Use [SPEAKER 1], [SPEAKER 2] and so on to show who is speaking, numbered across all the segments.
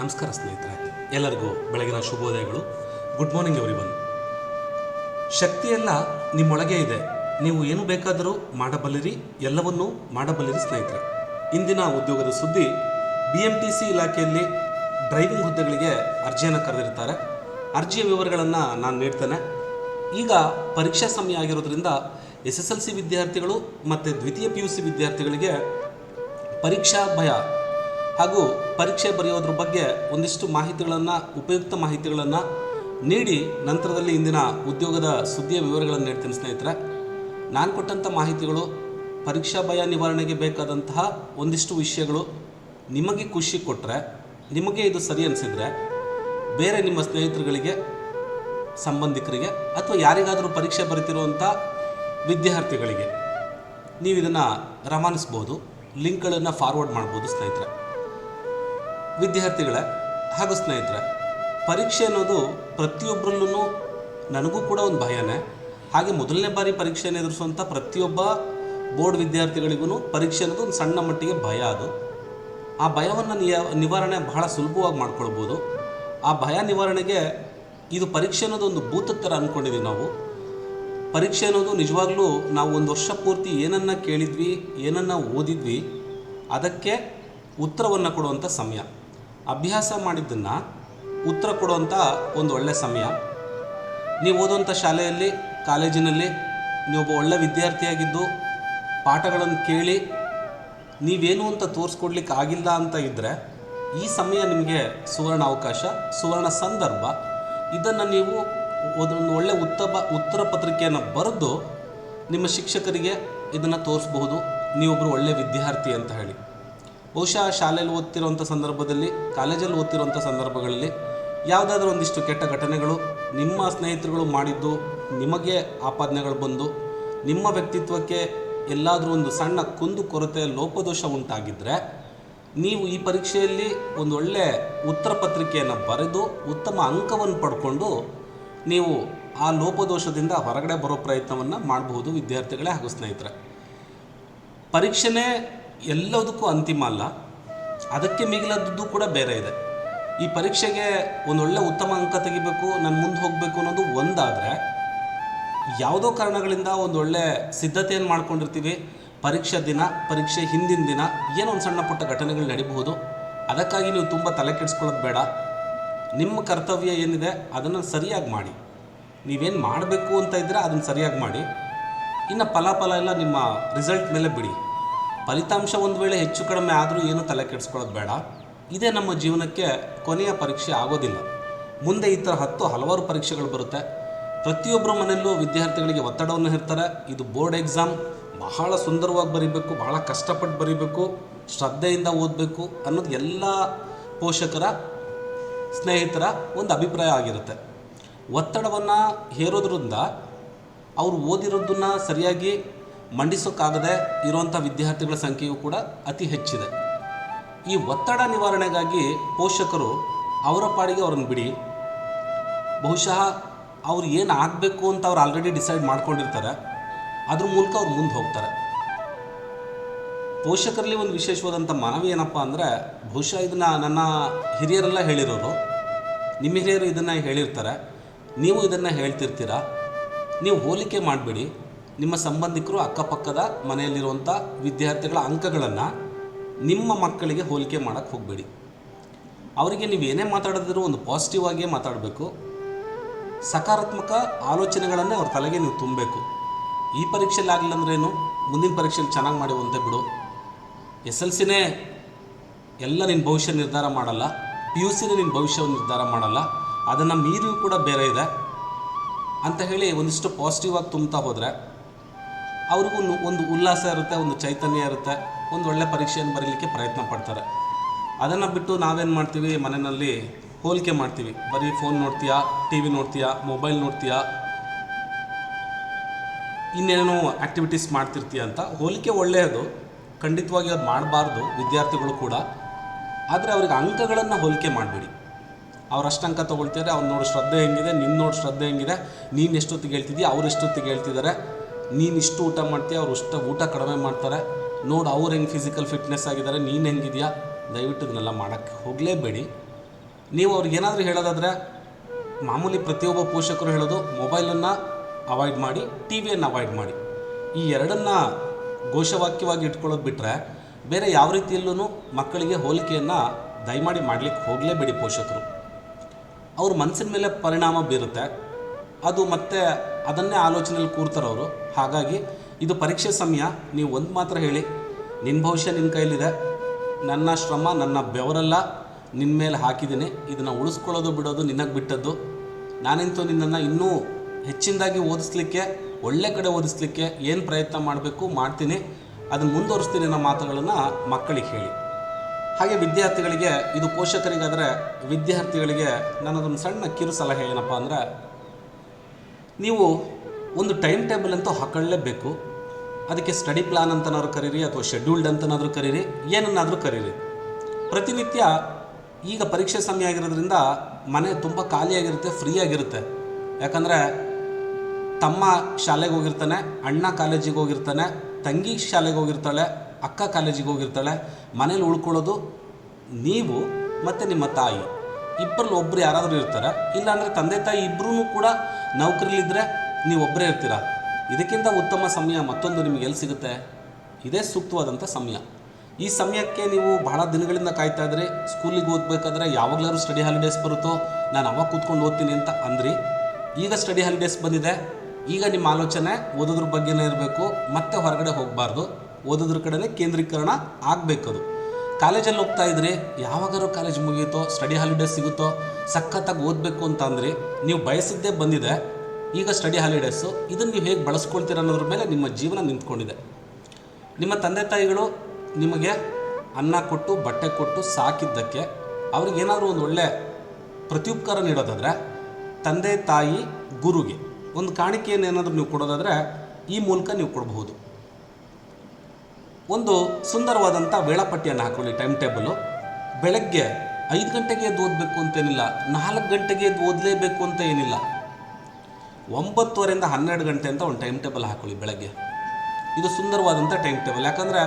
[SPEAKER 1] ನಮಸ್ಕಾರ ಸ್ನೇಹಿತರೆ. ಎಲ್ಲರಿಗೂ ಬೆಳಗಿನ ಶುಭೋದಯಗಳು. ಗುಡ್ ಮಾರ್ನಿಂಗ್ ಎವ್ರಿ ಬಂದು ಶಕ್ತಿಯೆಲ್ಲ ನಿಮ್ಮೊಳಗೆ ಇದೆ. ನೀವು ಏನು ಬೇಕಾದರೂ ಮಾಡಬಲ್ಲಿರಿ, ಎಲ್ಲವನ್ನೂ ಮಾಡಬಲ್ಲಿರಿ ಸ್ನೇಹಿತರೆ. ಇಂದಿನ ಉದ್ಯೋಗದ ಸುದ್ದಿ ಬಿ ಎಂ ಟಿ ಸಿ ಇಲಾಖೆಯಲ್ಲಿ ಡ್ರೈವಿಂಗ್ ಹುದ್ದೆಗಳಿಗೆ ಅರ್ಜಿಯನ್ನು ಕರೆದಿರ್ತಾರೆ. ಅರ್ಜಿಯ ವಿವರಗಳನ್ನು ನಾನು ನೀಡ್ತೇನೆ. ಈಗ ಪರೀಕ್ಷಾ ಸಮಯ ಆಗಿರೋದ್ರಿಂದ ಎಸ್ ಎಸ್ ಎಲ್ ಸಿ ವಿದ್ಯಾರ್ಥಿಗಳು ಮತ್ತು ದ್ವಿತೀಯ ಪಿ ಯು ಸಿ ವಿದ್ಯಾರ್ಥಿಗಳಿಗೆ ಪರೀಕ್ಷಾ ಭಯ ಹಾಗೂ ಪರೀಕ್ಷೆ ಬರೆಯೋದ್ರ ಬಗ್ಗೆ ಒಂದಿಷ್ಟು ಮಾಹಿತಿಗಳನ್ನು, ಉಪಯುಕ್ತ ಮಾಹಿತಿಗಳನ್ನು ನೀಡಿ ನಂತರದಲ್ಲಿ ಇಂದಿನ ಉದ್ಯೋಗದ ಸುದ್ದಿಯ ವಿವರಗಳನ್ನು ನೀಡ್ತೀನಿ ಸ್ನೇಹಿತರೆ. ನಾನು ಕೊಟ್ಟಂಥ ಮಾಹಿತಿಗಳು, ಪರೀಕ್ಷಾ ಭಯ ನಿವಾರಣೆಗೆ ಬೇಕಾದಂತಹ ಒಂದಿಷ್ಟು ವಿಷಯಗಳು ನಿಮಗೆ ಖುಷಿ ಕೊಟ್ಟರೆ ನಿಮಗೆ ಇದು ಸರಿ ಅನಿಸಿದರೆ ಬೇರೆ ನಿಮ್ಮ ಸ್ನೇಹಿತರುಗಳಿಗೆ, ಸಂಬಂಧಿಕರಿಗೆ ಅಥವಾ ಯಾರಿಗಾದರೂ ಪರೀಕ್ಷೆ ಬರೀತಿರುವಂಥ ವಿದ್ಯಾರ್ಥಿಗಳಿಗೆ ನೀವು ಇದನ್ನು ರವಾನಿಸ್ಬೋದು, ಲಿಂಕ್ಗಳನ್ನು ಫಾರ್ವರ್ಡ್ ಮಾಡ್ಬೋದು ಸ್ನೇಹಿತರೆ. ವಿದ್ಯಾರ್ಥಿಗಳೇ ಹಾಗೂ ಸ್ನೇಹಿತರೆ, ಪರೀಕ್ಷೆ ಅನ್ನೋದು ಪ್ರತಿಯೊಬ್ಬರಲ್ಲೂ ನನಗೂ ಕೂಡ ಒಂದು ಭಯನೇ. ಹಾಗೆ ಮೊದಲನೇ ಬಾರಿ ಪರೀಕ್ಷೆಯನ್ನು ಎದುರಿಸುವಂಥ ಪ್ರತಿಯೊಬ್ಬ ಬೋರ್ಡ್ ವಿದ್ಯಾರ್ಥಿಗಳಿಗೂ ಪರೀಕ್ಷೆ ಅನ್ನೋದು ಒಂದು ಸಣ್ಣ ಮಟ್ಟಿಗೆ ಭಯ ಅದು. ಆ ಭಯವನ್ನು ನಿವಾರಣೆ ಬಹಳ ಸುಲಭವಾಗಿ ಮಾಡ್ಕೊಳ್ಬೋದು. ಆ ಭಯ ನಿವಾರಣೆಗೆ ಇದು ಪರೀಕ್ಷೆ ಅನ್ನೋದು ಒಂದು ಭೂತದ ಥರ ಅಂದ್ಕೊಂಡಿದ್ದೀವಿ ನಾವು. ಪರೀಕ್ಷೆ ಅನ್ನೋದು ನಿಜವಾಗ್ಲೂ ನಾವು ಒಂದು ವರ್ಷ ಪೂರ್ತಿ ಏನನ್ನು ಕೇಳಿದ್ವಿ, ಏನನ್ನು ಓದಿದ್ವಿ, ಅದಕ್ಕೆ ಉತ್ತರವನ್ನು ಕೊಡುವಂಥ ಸಮಯ. ಅಭ್ಯಾಸ ಮಾಡಿದ್ದನ್ನು ಉತ್ತರ ಕೊಡುವಂಥ ಒಂದು ಒಳ್ಳೆಯ ಸಮಯ. ನೀವು ಓದುವಂಥ ಶಾಲೆಯಲ್ಲಿ, ಕಾಲೇಜಿನಲ್ಲಿ ನೀವೊಬ್ಬ ಒಳ್ಳೆ ವಿದ್ಯಾರ್ಥಿಯಾಗಿದ್ದು ಪಾಠಗಳನ್ನು ಕೇಳಿ ನೀವೇನು ಅಂತ ತೋರಿಸ್ಕೊಡ್ಲಿಕ್ಕೆ ಆಗಿಲ್ಲ ಅಂತ ಇದ್ದರೆ ಈ ಸಮಯ ನಿಮಗೆ ಸುವರ್ಣ ಅವಕಾಶ, ಸುವರ್ಣ ಸಂದರ್ಭ. ಇದನ್ನು ನೀವು ಒಂದು ಒಳ್ಳೆ ಉತ್ತಮ ಉತ್ತರ ಪತ್ರಿಕೆಯನ್ನು ಬರೆದು ನಿಮ್ಮ ಶಿಕ್ಷಕರಿಗೆ ಇದನ್ನು ತೋರಿಸ್ಬಹುದು. ನೀವೊಬ್ಬರು ಒಳ್ಳೆಯ ವಿದ್ಯಾರ್ಥಿ ಅಂತ ಹೇಳಿ. ಬಹುಶಃ ಶಾಲೆಯಲ್ಲಿ ಓದ್ತಿರುವಂಥ ಸಂದರ್ಭದಲ್ಲಿ, ಕಾಲೇಜಲ್ಲಿ ಓದ್ತಿರುವಂಥ ಸಂದರ್ಭಗಳಲ್ಲಿ ಯಾವುದಾದ್ರೂ ಒಂದಿಷ್ಟು ಕೆಟ್ಟ ಘಟನೆಗಳು ನಿಮ್ಮ ಸ್ನೇಹಿತರುಗಳು ಮಾಡಿದ್ದು, ನಿಮಗೆ ಆಪಾದನೆಗಳು ಬಂದು, ನಿಮ್ಮ ವ್ಯಕ್ತಿತ್ವಕ್ಕೆ ಎಲ್ಲಾದರೂ ಒಂದು ಸಣ್ಣ ಕುಂದು ಕೊರತೆ, ಲೋಪದೋಷ ಉಂಟಾಗಿದ್ದರೆ ನೀವು ಈ ಪರೀಕ್ಷೆಯಲ್ಲಿ ಒಂದು ಒಳ್ಳೆ ಉತ್ತರ ಪತ್ರಿಕೆಯನ್ನು ಬರೆದು, ಉತ್ತಮ ಅಂಕವನ್ನು ಪಡ್ಕೊಂಡು ನೀವು ಆ ಲೋಪದೋಷದಿಂದ ಹೊರಗಡೆ ಬರೋ ಪ್ರಯತ್ನವನ್ನು ಮಾಡಬಹುದು ವಿದ್ಯಾರ್ಥಿಗಳೇ ಹಾಗೂ ಸ್ನೇಹಿತರೆ. ಪರೀಕ್ಷೆನೇ ಎಲ್ಲದಕ್ಕೂ ಅಂತಿಮ ಅಲ್ಲ. ಅದಕ್ಕೆ ಮಿಗಿಲದ್ದು ಕೂಡ ಬೇರೆ ಇದೆ. ಈ ಪರೀಕ್ಷೆಗೆ ಒಂದೊಳ್ಳೆ ಉತ್ತಮ ಅಂಕ ತೆಗಿಬೇಕು, ನಾನು ಮುಂದೆ ಹೋಗಬೇಕು ಅನ್ನೋದು ಒಂದಾದರೆ, ಯಾವುದೋ ಕಾರಣಗಳಿಂದ ಒಂದೊಳ್ಳೆ ಸಿದ್ಧತೆಯನ್ನು ಮಾಡ್ಕೊಂಡಿರ್ತೀವಿ. ಪರೀಕ್ಷಾ ದಿನ, ಪರೀಕ್ಷೆ ಹಿಂದಿನ ದಿನ, ಏನೋ ಒಂದು ಸಣ್ಣ ಪುಟ್ಟ ಘಟನೆಗಳು ನಡಿಬಹುದು. ಅದಕ್ಕಾಗಿ ನೀವು ತುಂಬ ತಲೆ ಕೆಡಿಸ್ಕೊಳ್ಳೋದು ಬೇಡ. ನಿಮ್ಮ ಕರ್ತವ್ಯ ಏನಿದೆ, ಅದನ್ನು ಸರಿಯಾಗಿ ಮಾಡಿ. ನೀವೇನು ಮಾಡಬೇಕು ಅಂತ ಇದ್ದರೆ ಅದನ್ನು ಸರಿಯಾಗಿ ಮಾಡಿ. ಇನ್ನು ಫಲಾಫಲ ಎಲ್ಲ ನಿಮ್ಮ ರಿಸಲ್ಟ್ ಮೇಲೆ ಬಿಡಿ. ಫಲಿತಾಂಶ ಒಂದು ವೇಳೆ ಹೆಚ್ಚು ಕಡಿಮೆ ಆದರೂ ಏನು ತಲೆ ಕೆಡಿಸ್ಕೊಳ್ಳೋದು ಬೇಡ. ಇದೇ ನಮ್ಮ ಜೀವನಕ್ಕೆ ಕೊನೆಯ ಪರೀಕ್ಷೆ ಆಗೋದಿಲ್ಲ. ಮುಂದೆ ಈ ಥರ ಹತ್ತು ಹಲವಾರು ಪರೀಕ್ಷೆಗಳು ಬರುತ್ತೆ. ಪ್ರತಿಯೊಬ್ಬರ ಮನೆಯಲ್ಲೂ ವಿದ್ಯಾರ್ಥಿಗಳಿಗೆ ಒತ್ತಡವನ್ನು ಇರ್ತಾರೆ ಇದು ಬೋರ್ಡ್ ಎಕ್ಸಾಮ್. ಬಹಳ ಸುಂದರವಾಗಿ ಬರೀಬೇಕು, ಬಹಳ ಕಷ್ಟಪಟ್ಟು ಬರೀಬೇಕು, ಶ್ರದ್ಧೆಯಿಂದ ಓದಬೇಕು ಅನ್ನೋದು ಎಲ್ಲ ಪೋಷಕರ, ಸ್ನೇಹಿತರ ಒಂದು ಅಭಿಪ್ರಾಯ ಆಗಿರುತ್ತೆ. ಒತ್ತಡವನ್ನು ಹೇರೋದ್ರಿಂದ ಅವರು ಓದಿರೋದನ್ನ ಸರಿಯಾಗಿ ಮಂಡಿಸೋಕ್ಕಾಗದೆ ಇರುವಂಥ ವಿದ್ಯಾರ್ಥಿಗಳ ಸಂಖ್ಯೆಯು ಕೂಡ ಅತಿ ಹೆಚ್ಚಿದೆ. ಈ ಒತ್ತಡ ನಿವಾರಣೆಗಾಗಿ ಪೋಷಕರು ಅವರ ಪಾಡಿಗೆ ಅವ್ರನ್ನ ಬಿಡಿ. ಬಹುಶಃ ಅವ್ರು ಏನು ಆಗಬೇಕು ಅಂತ ಅವ್ರು ಆಲ್ರೆಡಿ ಡಿಸೈಡ್ ಮಾಡ್ಕೊಂಡಿರ್ತಾರೆ. ಅದ್ರ ಮೂಲಕ ಅವ್ರು ಮುಂದೆ ಹೋಗ್ತಾರೆ. ಪೋಷಕರಲ್ಲಿ ಒಂದು ವಿಶೇಷವಾದಂಥ ಮನವಿ ಏನಪ್ಪ ಅಂದರೆ, ಬಹುಶಃ ಇದನ್ನು ನನ್ನ ಹಿರಿಯರೆಲ್ಲ ಹೇಳಿರೋರು, ನಿಮ್ಮ ಹಿರಿಯರು ಇದನ್ನು ಹೇಳಿರ್ತಾರೆ. ನೀವು ಇದನ್ನು ಹೇಳ್ತಿರ್ತೀರ? ನೀವು ಹೋಲಿಕೆ ಮಾಡಬೇಡಿ. ನಿಮ್ಮ ಸಂಬಂಧಿಕರು ಅಕ್ಕಪಕ್ಕದ ಮನೆಯಲ್ಲಿರುವಂಥ ವಿದ್ಯಾರ್ಥಿಗಳ ಅಂಕಗಳನ್ನು ನಿಮ್ಮ ಮಕ್ಕಳಿಗೆ ಹೋಲಿಕೆ ಮಾಡೋಕ್ಕೆ ಹೋಗಬೇಡಿ. ಅವರಿಗೆ ನೀವು ಏನೇ ಮಾತಾಡಿದ್ರು ಒಂದು ಪಾಸಿಟಿವ್ ಆಗಿಯೇ ಮಾತಾಡಬೇಕು. ಸಕಾರಾತ್ಮಕ ಆಲೋಚನೆಗಳನ್ನೇ ಅವ್ರ ತಲೆಗೆ ನೀವು ತುಂಬಬೇಕು. ಈ ಪರೀಕ್ಷೆಯಲ್ಲಿ ಆಗಲಿಲ್ಲ ಅಂದ್ರೇನು ಮುಂದಿನ ಪರೀಕ್ಷೆಯಲ್ಲಿ ಚೆನ್ನಾಗಿ ಮಾಡುವಂತೆ ಬಿಡು. ಎಸ್ ಎಲ್ ಸಿನೇ ಎಲ್ಲ ನಿನ್ನ ಭವಿಷ್ಯ ನಿರ್ಧಾರ ಮಾಡಲ್ಲ. ಪಿ ಯು ಸಿನೇ ನಿನ್ನ ಭವಿಷ್ಯವನ್ನು ನಿರ್ಧಾರ ಮಾಡಲ್ಲ. ಅದನ್ನು ಮೀರಿಯೂ ಕೂಡ ಬೇರೆ ಇದೆ. ಅಂತ ಹೇಳಿ ಒಂದಿಷ್ಟು ಪಾಸಿಟಿವ್ ಆಗಿ ತುಂಬ್ತಾ ಹೋದರೆ ಅವ್ರಿಗೂ ಒಂದು- ಉಲ್ಲಾಸ ಇರುತ್ತೆ, ಒಂದು ಚೈತನ್ಯ ಇರುತ್ತೆ, ಒಂದು ಒಳ್ಳೆ ಪರೀಕ್ಷೆಯನ್ನು ಬರೀಲಿಕ್ಕೆ ಪ್ರಯತ್ನ ಪಡ್ತಾರೆ. ಅದನ್ನು ಬಿಟ್ಟು ನಾವೇನು ಮಾಡ್ತೀವಿ? ಮನೆಯಲ್ಲಿ ಹೋಲಿಕೆ ಮಾಡ್ತೀವಿ. ಬರೀ ಫೋನ್ ನೋಡ್ತೀಯಾ ಟಿ ವಿ ನೋಡ್ತೀಯಾ ಮೊಬೈಲ್ ನೋಡ್ತೀಯಾ? ಇನ್ನೇನೋ ಆ್ಯಕ್ಟಿವಿಟೀಸ್ ಮಾಡ್ತಿರ್ತೀಯ ಅಂತ ಹೋಲಿಕೆ ಒಳ್ಳೆಯದು. ಖಂಡಿತವಾಗಿ ಅದು ಮಾಡಬಾರ್ದು, ವಿದ್ಯಾರ್ಥಿಗಳು ಕೂಡ. ಆದರೆ ಅವ್ರಿಗೆ ಅಂಕಗಳನ್ನು ಹೋಲಿಕೆ ಮಾಡಬೇಡಿ. ಅವ್ರು ಅಷ್ಟು ಅಂಕ ತೊಗೊಳ್ತಿದ್ದಾರೆ ಅವ್ರು ನೋಡಿ ಶ್ರದ್ಧೆ ಹೆಂಗಿದೆ ನಿನ್ನ ನೋಡಿ ಶ್ರದ್ಧೆ ಹೆಂಗಿದೆ, ನೀನು ಎಷ್ಟೊತ್ತಿಗೆ ಹೇಳ್ತಿದ್ದೀಯ ಅವ್ರು ಎಷ್ಟೊತ್ತಿಗೆ ಹೇಳ್ತಿದ್ದಾರೆ ನೀನು ಇಷ್ಟು ಊಟ ಮಾಡ್ತೀಯ, ಅವ್ರು ಇಷ್ಟು ಊಟ ಕಡಿಮೆ ಮಾಡ್ತಾರೆ. ನೋಡು ಅವ್ರು ಹೆಂಗೆ ಫಿಸಿಕಲ್ ಫಿಟ್ನೆಸ್ ಆಗಿದ್ದಾರೆ ನೀನು ಹೆಂಗಿದೆಯಾ? ದಯವಿಟ್ಟು ಇದನ್ನೆಲ್ಲ ಮಾಡೋಕ್ಕೆ ಹೋಗಲೇಬೇಡಿ. ನೀವು ಅವ್ರಿಗೆ ಏನಾದರೂ ಹೇಳೋದಾದರೆ, ಮಾಮೂಲಿ ಪ್ರತಿಯೊಬ್ಬ ಪೋಷಕರು ಹೇಳೋದು, ಮೊಬೈಲನ್ನು ಅವಾಯ್ಡ್ ಮಾಡಿ ಟಿ ವಿಯನ್ನು ಅವಾಯ್ಡ್ ಮಾಡಿ. ಈ ಎರಡನ್ನ ಘೋಷವಾಕ್ಯವಾಗಿ ಇಟ್ಕೊಳ್ಳೋದು ಬಿಟ್ಟರೆ ಬೇರೆ ಯಾವ ರೀತಿಯಲ್ಲೂ ಮಕ್ಕಳಿಗೆ ಹೋಲಿಕೆಯನ್ನು ದಯಮಾಡಿ ಮಾಡಲಿಕ್ಕೆ ಹೋಗಲೇಬೇಡಿ ಪೋಷಕರು. ಅವ್ರ ಮನಸ್ಸಿನ ಮೇಲೆ ಪರಿಣಾಮ ಬೀರುತ್ತೆ. ಅದು ಮತ್ತೆ ಅದನ್ನೇ ಆಲೋಚನೆಯಲ್ಲಿ ಕೂರ್ತಾರೆ ಅವರು ಹಾಗಾಗಿ ಇದು ಪರೀಕ್ಷೆ ಸಮಯ. ನೀವು ಒಂದು ಮಾತ್ರ ಹೇಳಿ. ನಿನ್ನ ಭವಿಷ್ಯ ನಿನ್ನ ಕೈಲಿದೆ. ನನ್ನ ಶ್ರಮ, ನನ್ನ ಬೆವರೆಲ್ಲ. ನಿನ್ನ ಮೇಲೆ ಹಾಕಿದ್ದೀನಿ. ಇದನ್ನು ಉಳಿಸ್ಕೊಳ್ಳೋದು, ಬಿಡೋದು ನಿನಗೆ ಬಿಟ್ಟದ್ದು. ನಾನಂತೂ ನಿನ್ನನ್ನು ಇನ್ನೂ ಹೆಚ್ಚಿನದಾಗಿ ಓದಿಸ್ಲಿಕ್ಕೆ, ಒಳ್ಳೆ ಕಡೆ ಓದಿಸ್ಲಿಕ್ಕೆ ಏನು ಪ್ರಯತ್ನ ಮಾಡಬೇಕು ಮಾಡ್ತೀನಿ. ಅದನ್ನು ಮುಂದುವರಿಸ್ತೀನಿ ಅನ್ನೋ ಮಾತುಗಳನ್ನು ಮಕ್ಕಳಿಗೆ ಹೇಳಿ. ಹಾಗೆ ವಿದ್ಯಾರ್ಥಿಗಳಿಗೆ, ಇದು ಪೋಷಕರಿಗಾದರೆ ವಿದ್ಯಾರ್ಥಿಗಳಿಗೆ ನನ್ನದೊಂದು ಸಣ್ಣ ಕಿರು ಸಲಹೆ ಏನಪ್ಪ ಅಂದರೆ, ನೀವು ಒಂದು ಟೈಮ್ ಟೇಬಲ್ ಅಂತೂ ಹಾಕೊಳ್ಳೇಬೇಕು. ಅದಕ್ಕೆ ಸ್ಟಡಿ ಪ್ಲಾನ್ ಅಂತನಾದ್ರೂ ಕರೀರಿ ಅಥವಾ ಶೆಡ್ಯೂಲ್ಡ್ ಅಂತನಾದರೂ ಕರೀರಿ, ಏನನ್ನಾದರೂ ಕರೀರಿ. ಪ್ರತಿನಿತ್ಯ ಈಗ ಪರೀಕ್ಷೆ ಸಮಯ ಆಗಿರೋದ್ರಿಂದ ಮನೆ ತುಂಬ ಖಾಲಿಯಾಗಿರುತ್ತೆ ಫ್ರೀ ಆಗಿರುತ್ತೆ. ಯಾಕಂದರೆ ತಮ್ಮ ಶಾಲೆಗೆ ಹೋಗಿರ್ತಾನೆ, ಅಣ್ಣ ಕಾಲೇಜಿಗೆ ಹೋಗಿರ್ತಾನೆ, ತಂಗಿ ಶಾಲೆಗೆ ಹೋಗಿರ್ತಾಳೆ, ಅಕ್ಕ ಕಾಲೇಜಿಗೆ ಹೋಗಿರ್ತಾಳೆ, ಮನೇಲಿ ಉಳ್ಕೊಳ್ಳೋದು ನೀವು ಮತ್ತು ನಿಮ್ಮ ತಾಯಿ. ಇಬ್ಬರಲ್ಲಿ ಒಬ್ಬರು ಯಾರಾದರೂ ಇರ್ತಾರೆ, ಇಲ್ಲಾಂದರೆ ತಂದೆ ತಾಯಿ ಇಬ್ಬರೂ ಕೂಡ ನೌಕರಿಲಿದ್ದರೆ ನೀವು ಒಬ್ಬರೇ ಇರ್ತೀರ? ಇದಕ್ಕಿಂತ ಉತ್ತಮ ಸಮಯ ಮತ್ತೊಂದು ನಿಮಗೆ ಎಲ್ಲಿ ಸಿಗುತ್ತೆ? ಇದೇ ಸೂಕ್ತವಾದಂಥ ಸಮಯ. ಈ ಸಮಯಕ್ಕೆ ನೀವು ಬಹಳ ದಿನಗಳಿಂದ ಕಾಯ್ತಾ ಇದ್ರಿ. ಸ್ಕೂಲಿಗೆ ಓದಬೇಕಾದ್ರೆ ಯಾವಾಗಲಾದ್ರೂ ಸ್ಟಡಿ ಹಾಲಿಡೇಸ್ ಬರುತ್ತೋ, ನಾನು ಅವಾಗ ಕೂತ್ಕೊಂಡು ಓದ್ತೀನಿ ಅಂತ ಅಂದ್ರಿ. ಈಗ ಸ್ಟಡಿ ಹಾಲಿಡೇಸ್ ಬಂದಿದೆ. ಈಗ ನಿಮ್ಮ ಆಲೋಚನೆ ಓದೋದ್ರ ಬಗ್ಗೆನೇ ಇರಬೇಕು. ಮತ್ತೆ ಹೊರಗಡೆ ಹೋಗಬಾರ್ದು. ಓದೋದ್ರ ಕಡೆನೇ ಕೇಂದ್ರೀಕರಣ ಆಗಬೇಕದು. ಕಾಲೇಜಲ್ಲಿ ಹೋಗ್ತಾ ಇದ್ರಿ. ಯಾವಾಗಾರು ಕಾಲೇಜ್ ಮುಗಿಯುತ್ತೋ ಸ್ಟಡಿ ಹಾಲಿಡೇಸ್ ಸಿಗುತ್ತೋ, ಸಖತ್ತಾಗಿ ಓದಬೇಕು ಅಂತ ಅಂದ್ರಿ. ನೀವು ಬಯಸಿದ್ದೇ ಬಂದಿದೆ. ಈಗ ಸ್ಟಡಿ ಹಾಲಿಡೇಸು ಇದನ್ನು ನೀವು ಹೇಗೆ ಬಳಸ್ಕೊಳ್ತೀರ ಅನ್ನೋದ್ರ ಮೇಲೆ ನಿಮ್ಮ ಜೀವನ ನಿಂತ್ಕೊಂಡಿದೆ. ನಿಮ್ಮ ತಂದೆ ತಾಯಿಗಳು ನಿಮಗೆ ಅನ್ನ ಕೊಟ್ಟು, ಬಟ್ಟೆ ಕೊಟ್ಟು ಸಾಕಿದ್ದಕ್ಕೆ ಅವ್ರಿಗೇನಾದರೂ ಒಂದು ಒಳ್ಳೆ ಪ್ರತ್ಯುಪಕಾರ ನೀಡೋದಾದರೆ ತಂದೆ ತಾಯಿ ಗುರುಗೆ ಒಂದು ಕಾಣಿಕೆಯನ್ನು ಏನಾದರೂ ನೀವು ಕೊಡೋದಾದರೆ ಈ ಮೂಲಕ ನೀವು ಕೊಡಬಹುದು. ಒಂದು ಸುಂದರವಾದಂಥ ವೇಳಾಪಟ್ಟಿಯನ್ನು ಹಾಕೊಳ್ಳಿ ಟೈಮ್ ಟೇಬಲು ಬೆಳಗ್ಗೆ ಐದು ಗಂಟೆಗೆ ಎದ್ದು ಓದಬೇಕು ಅಂತೇನಿಲ್ಲ ನಾಲ್ಕು ಗಂಟೆಗೆ ಎದ್ದು ಓದಲೇಬೇಕು ಅಂತ ಏನಿಲ್ಲ ಒಂಬತ್ತುವರೆಯಿಂದ ಹನ್ನೆರಡು ಗಂಟೆ ಅಂತ ಒಂದು ಟೈಮ್ ಟೇಬಲ್ ಹಾಕೊಳ್ಳಿ ಬೆಳಗ್ಗೆ. ಇದು ಸುಂದರವಾದಂಥ ಟೈಮ್ ಟೇಬಲ್ ಯಾಕಂದರೆ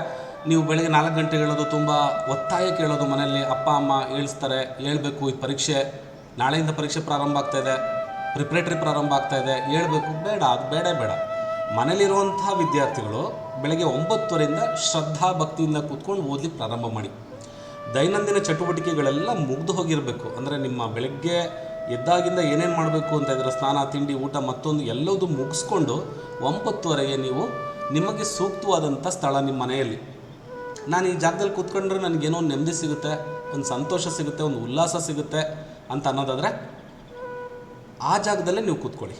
[SPEAKER 1] ನೀವು ಬೆಳಗ್ಗೆ ನಾಲ್ಕು ಗಂಟೆ ಹೇಳೋದು ತುಂಬ ಒತ್ತಾಯ ಕೇಳೋದು ಮನೆಯಲ್ಲಿ. ಅಪ್ಪ, ಅಮ್ಮ ಹೇಳಿಸ್ತಾರೆ, ಹೇಳ್ಬೇಕು ಈ ಪರೀಕ್ಷೆ, ನಾಳೆಯಿಂದ ಪರೀಕ್ಷೆ ಪ್ರಾರಂಭ ಇದೆ ಪ್ರಿಪ್ರೇಟರಿ ಪ್ರಾರಂಭ ಆಗ್ತಾ ಇದೆ, ಹೇಳ್ಬೇಕು, ಬೇಡ, ಅದು ಬೇಡ ಬೇಡ. ಮನೇಲಿರುವಂತಹ ವಿದ್ಯಾರ್ಥಿಗಳು ಬೆಳಗ್ಗೆ ಒಂಬತ್ತುವರೆಯಿಂದ ಶ್ರದ್ಧಾ ಭಕ್ತಿಯಿಂದ ಕೂತ್ಕೊಂಡು ಓದಲಿಕ್ಕೆ ಪ್ರಾರಂಭ ಮಾಡಿ. ದೈನಂದಿನ ಚಟುವಟಿಕೆಗಳೆಲ್ಲ ಮುಗಿದು ಹೋಗಿರಬೇಕು. ಅಂದರೆ ನಿಮ್ಮ ಬೆಳಗ್ಗೆ ಎದ್ದಾಗಿಂದ ಏನೇನು ಮಾಡಬೇಕು ಅಂತ ಇದ್ರೆ ಸ್ನಾನ, ತಿಂಡಿ, ಊಟ ಮತ್ತೊಂದು ಎಲ್ಲದೂ ಮುಗಿಸ್ಕೊಂಡು ಒಂಬತ್ತುವರೆಗೆ ನೀವು ನಿಮಗೆ ಸೂಕ್ತವಾದಂಥ ಸ್ಥಳ ನಿಮ್ಮ ಮನೆಯಲ್ಲಿ. ನಾನು ಈ ಜಾಗದಲ್ಲಿ ಕೂತ್ಕೊಂಡ್ರೆ ನನಗೇನೋ ಒಂದು ನೆಮ್ಮದಿ ಸಿಗುತ್ತೆ, ಒಂದು ಸಂತೋಷ ಸಿಗುತ್ತೆ, ಒಂದು ಉಲ್ಲಾಸ ಸಿಗುತ್ತೆ ಅಂತ ಅನ್ನೋದಾದರೆ ಆ ಜಾಗದಲ್ಲೇ ನೀವು ಕೂತ್ಕೊಳ್ಳಿ.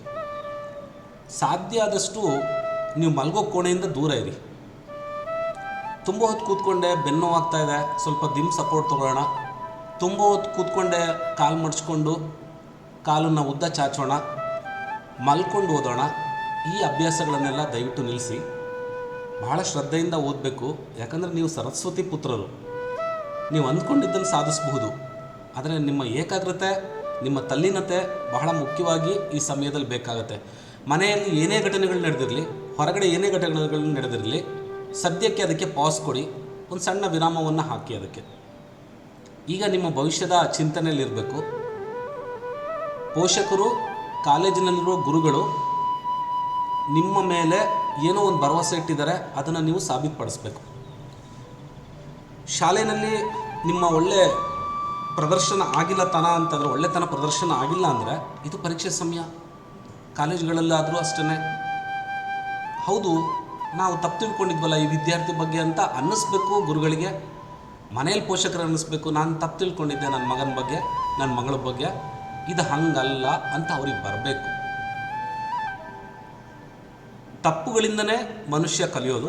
[SPEAKER 1] ಸಾಧ್ಯ ಆದಷ್ಟು ನೀವು ಮಲಗೋ ಕೋಣೆಯಿಂದ ದೂರ ಇರಿ. ತುಂಬ ಹೊತ್ತು ಕೂತ್ಕೊಂಡೆ ಬೆನ್ನು ಆಗ್ತಾ ಇದೆ, ಸ್ವಲ್ಪ ದಿಮ್ ಸಪೋರ್ಟ್ ತೊಗೊಳ್ಳೋಣ. ತುಂಬ ಹೊತ್ತು ಕೂತ್ಕೊಂಡೆ ಕಾಲು ಮಡ್ಚ್ಕೊಂಡು ಕಾಲನ್ನು ಉದ್ದ ಚಾಚೋಣ, ಮಲ್ಕೊಂಡು ಓದೋಣ, ಈ ಅಭ್ಯಾಸಗಳನ್ನೆಲ್ಲ ದಯವಿಟ್ಟು ನಿಲ್ಲಿಸಿ ಬಹಳ ಶ್ರದ್ಧೆಯಿಂದ ಓದಬೇಕು, ಯಾಕಂದರೆ ನೀವು ಸರಸ್ವತಿ ಪುತ್ರರು. ನೀವು ಅಂದ್ಕೊಂಡಿದ್ದನ್ನು ಸಾಧಿಸಬಹುದು, ಆದರೆ ನಿಮ್ಮ ಏಕಾಗ್ರತೆ, ನಿಮ್ಮ ತಲ್ಲೀನತೆ ಬಹಳ ಮುಖ್ಯವಾಗಿ ಈ ಸಮಯದಲ್ಲಿ ಬೇಕಾಗುತ್ತೆ. ಮನೆಯಲ್ಲಿ ಏನೇ ಘಟನೆಗಳು ನಡೆದಿರಲಿ, ಹೊರಗಡೆ ಏನೇ ಘಟನೆಗಳು ನಡೆದಿರಲಿ, ಸದ್ಯಕ್ಕೆ ಅದಕ್ಕೆ ಪಾಸ್ ಕೊಡಿ, ಒಂದು ಸಣ್ಣ ವಿರಾಮವನ್ನು ಹಾಕಿ ಅದಕ್ಕೆ. ಈಗ ನಿಮ್ಮ ಭವಿಷ್ಯದ ಚಿಂತನೆಯಲ್ಲಿರಬೇಕು ಪೋಷಕರು, ಕಾಲೇಜಿನಲ್ಲಿರುವ ಗುರುಗಳು ನಿಮ್ಮ ಮೇಲೆ ಏನೋ ಒಂದು ಭರವಸೆ ಇಟ್ಟಿದ್ದಾರೆ, ಅದನ್ನು ನೀವು ಸಾಬೀತುಪಡಿಸ್ಬೇಕು. ಶಾಲೆಯಲ್ಲಿ ನಿಮ್ಮ ಒಳ್ಳೆ ಪ್ರದರ್ಶನ ಆಗಿಲ್ಲ ತನ ಅಂತಂದರೆ, ಒಳ್ಳೆತನ ಪ್ರದರ್ಶನ ಆಗಿಲ್ಲ ಅಂದರೆ ಇದು ಪರೀಕ್ಷೆ ಸಮಯ. ಕಾಲೇಜುಗಳಲ್ಲಾದರೂ ಅಷ್ಟೇ ಹೌದು, ನಾವು ತಪ್ಪು ತಿಳ್ಕೊಂಡಿದ್ವಲ್ಲ ಈ ವಿದ್ಯಾರ್ಥಿ ಬಗ್ಗೆ ಅಂತ ಅನ್ನಿಸ್ಬೇಕು ಗುರುಗಳಿಗೆ. ಮನೆಯಲ್ಲಿ ಪೋಷಕರು ಅನ್ನಿಸ್ಬೇಕು ನಾನು ತಪ್ಪು ತಿಳ್ಕೊಂಡಿದ್ದೆ ನನ್ನ ಮಗನ ಬಗ್ಗೆ, ನನ್ನ ಮಗಳ ಬಗ್ಗೆ. ಇದು ಹಂಗಲ್ಲ ಅಂತ ಅವ್ರಿಗೆ ಬರಬೇಕು. ತಪ್ಪುಗಳಿಂದನೇ ಮನುಷ್ಯ ಕಲಿಯೋದು.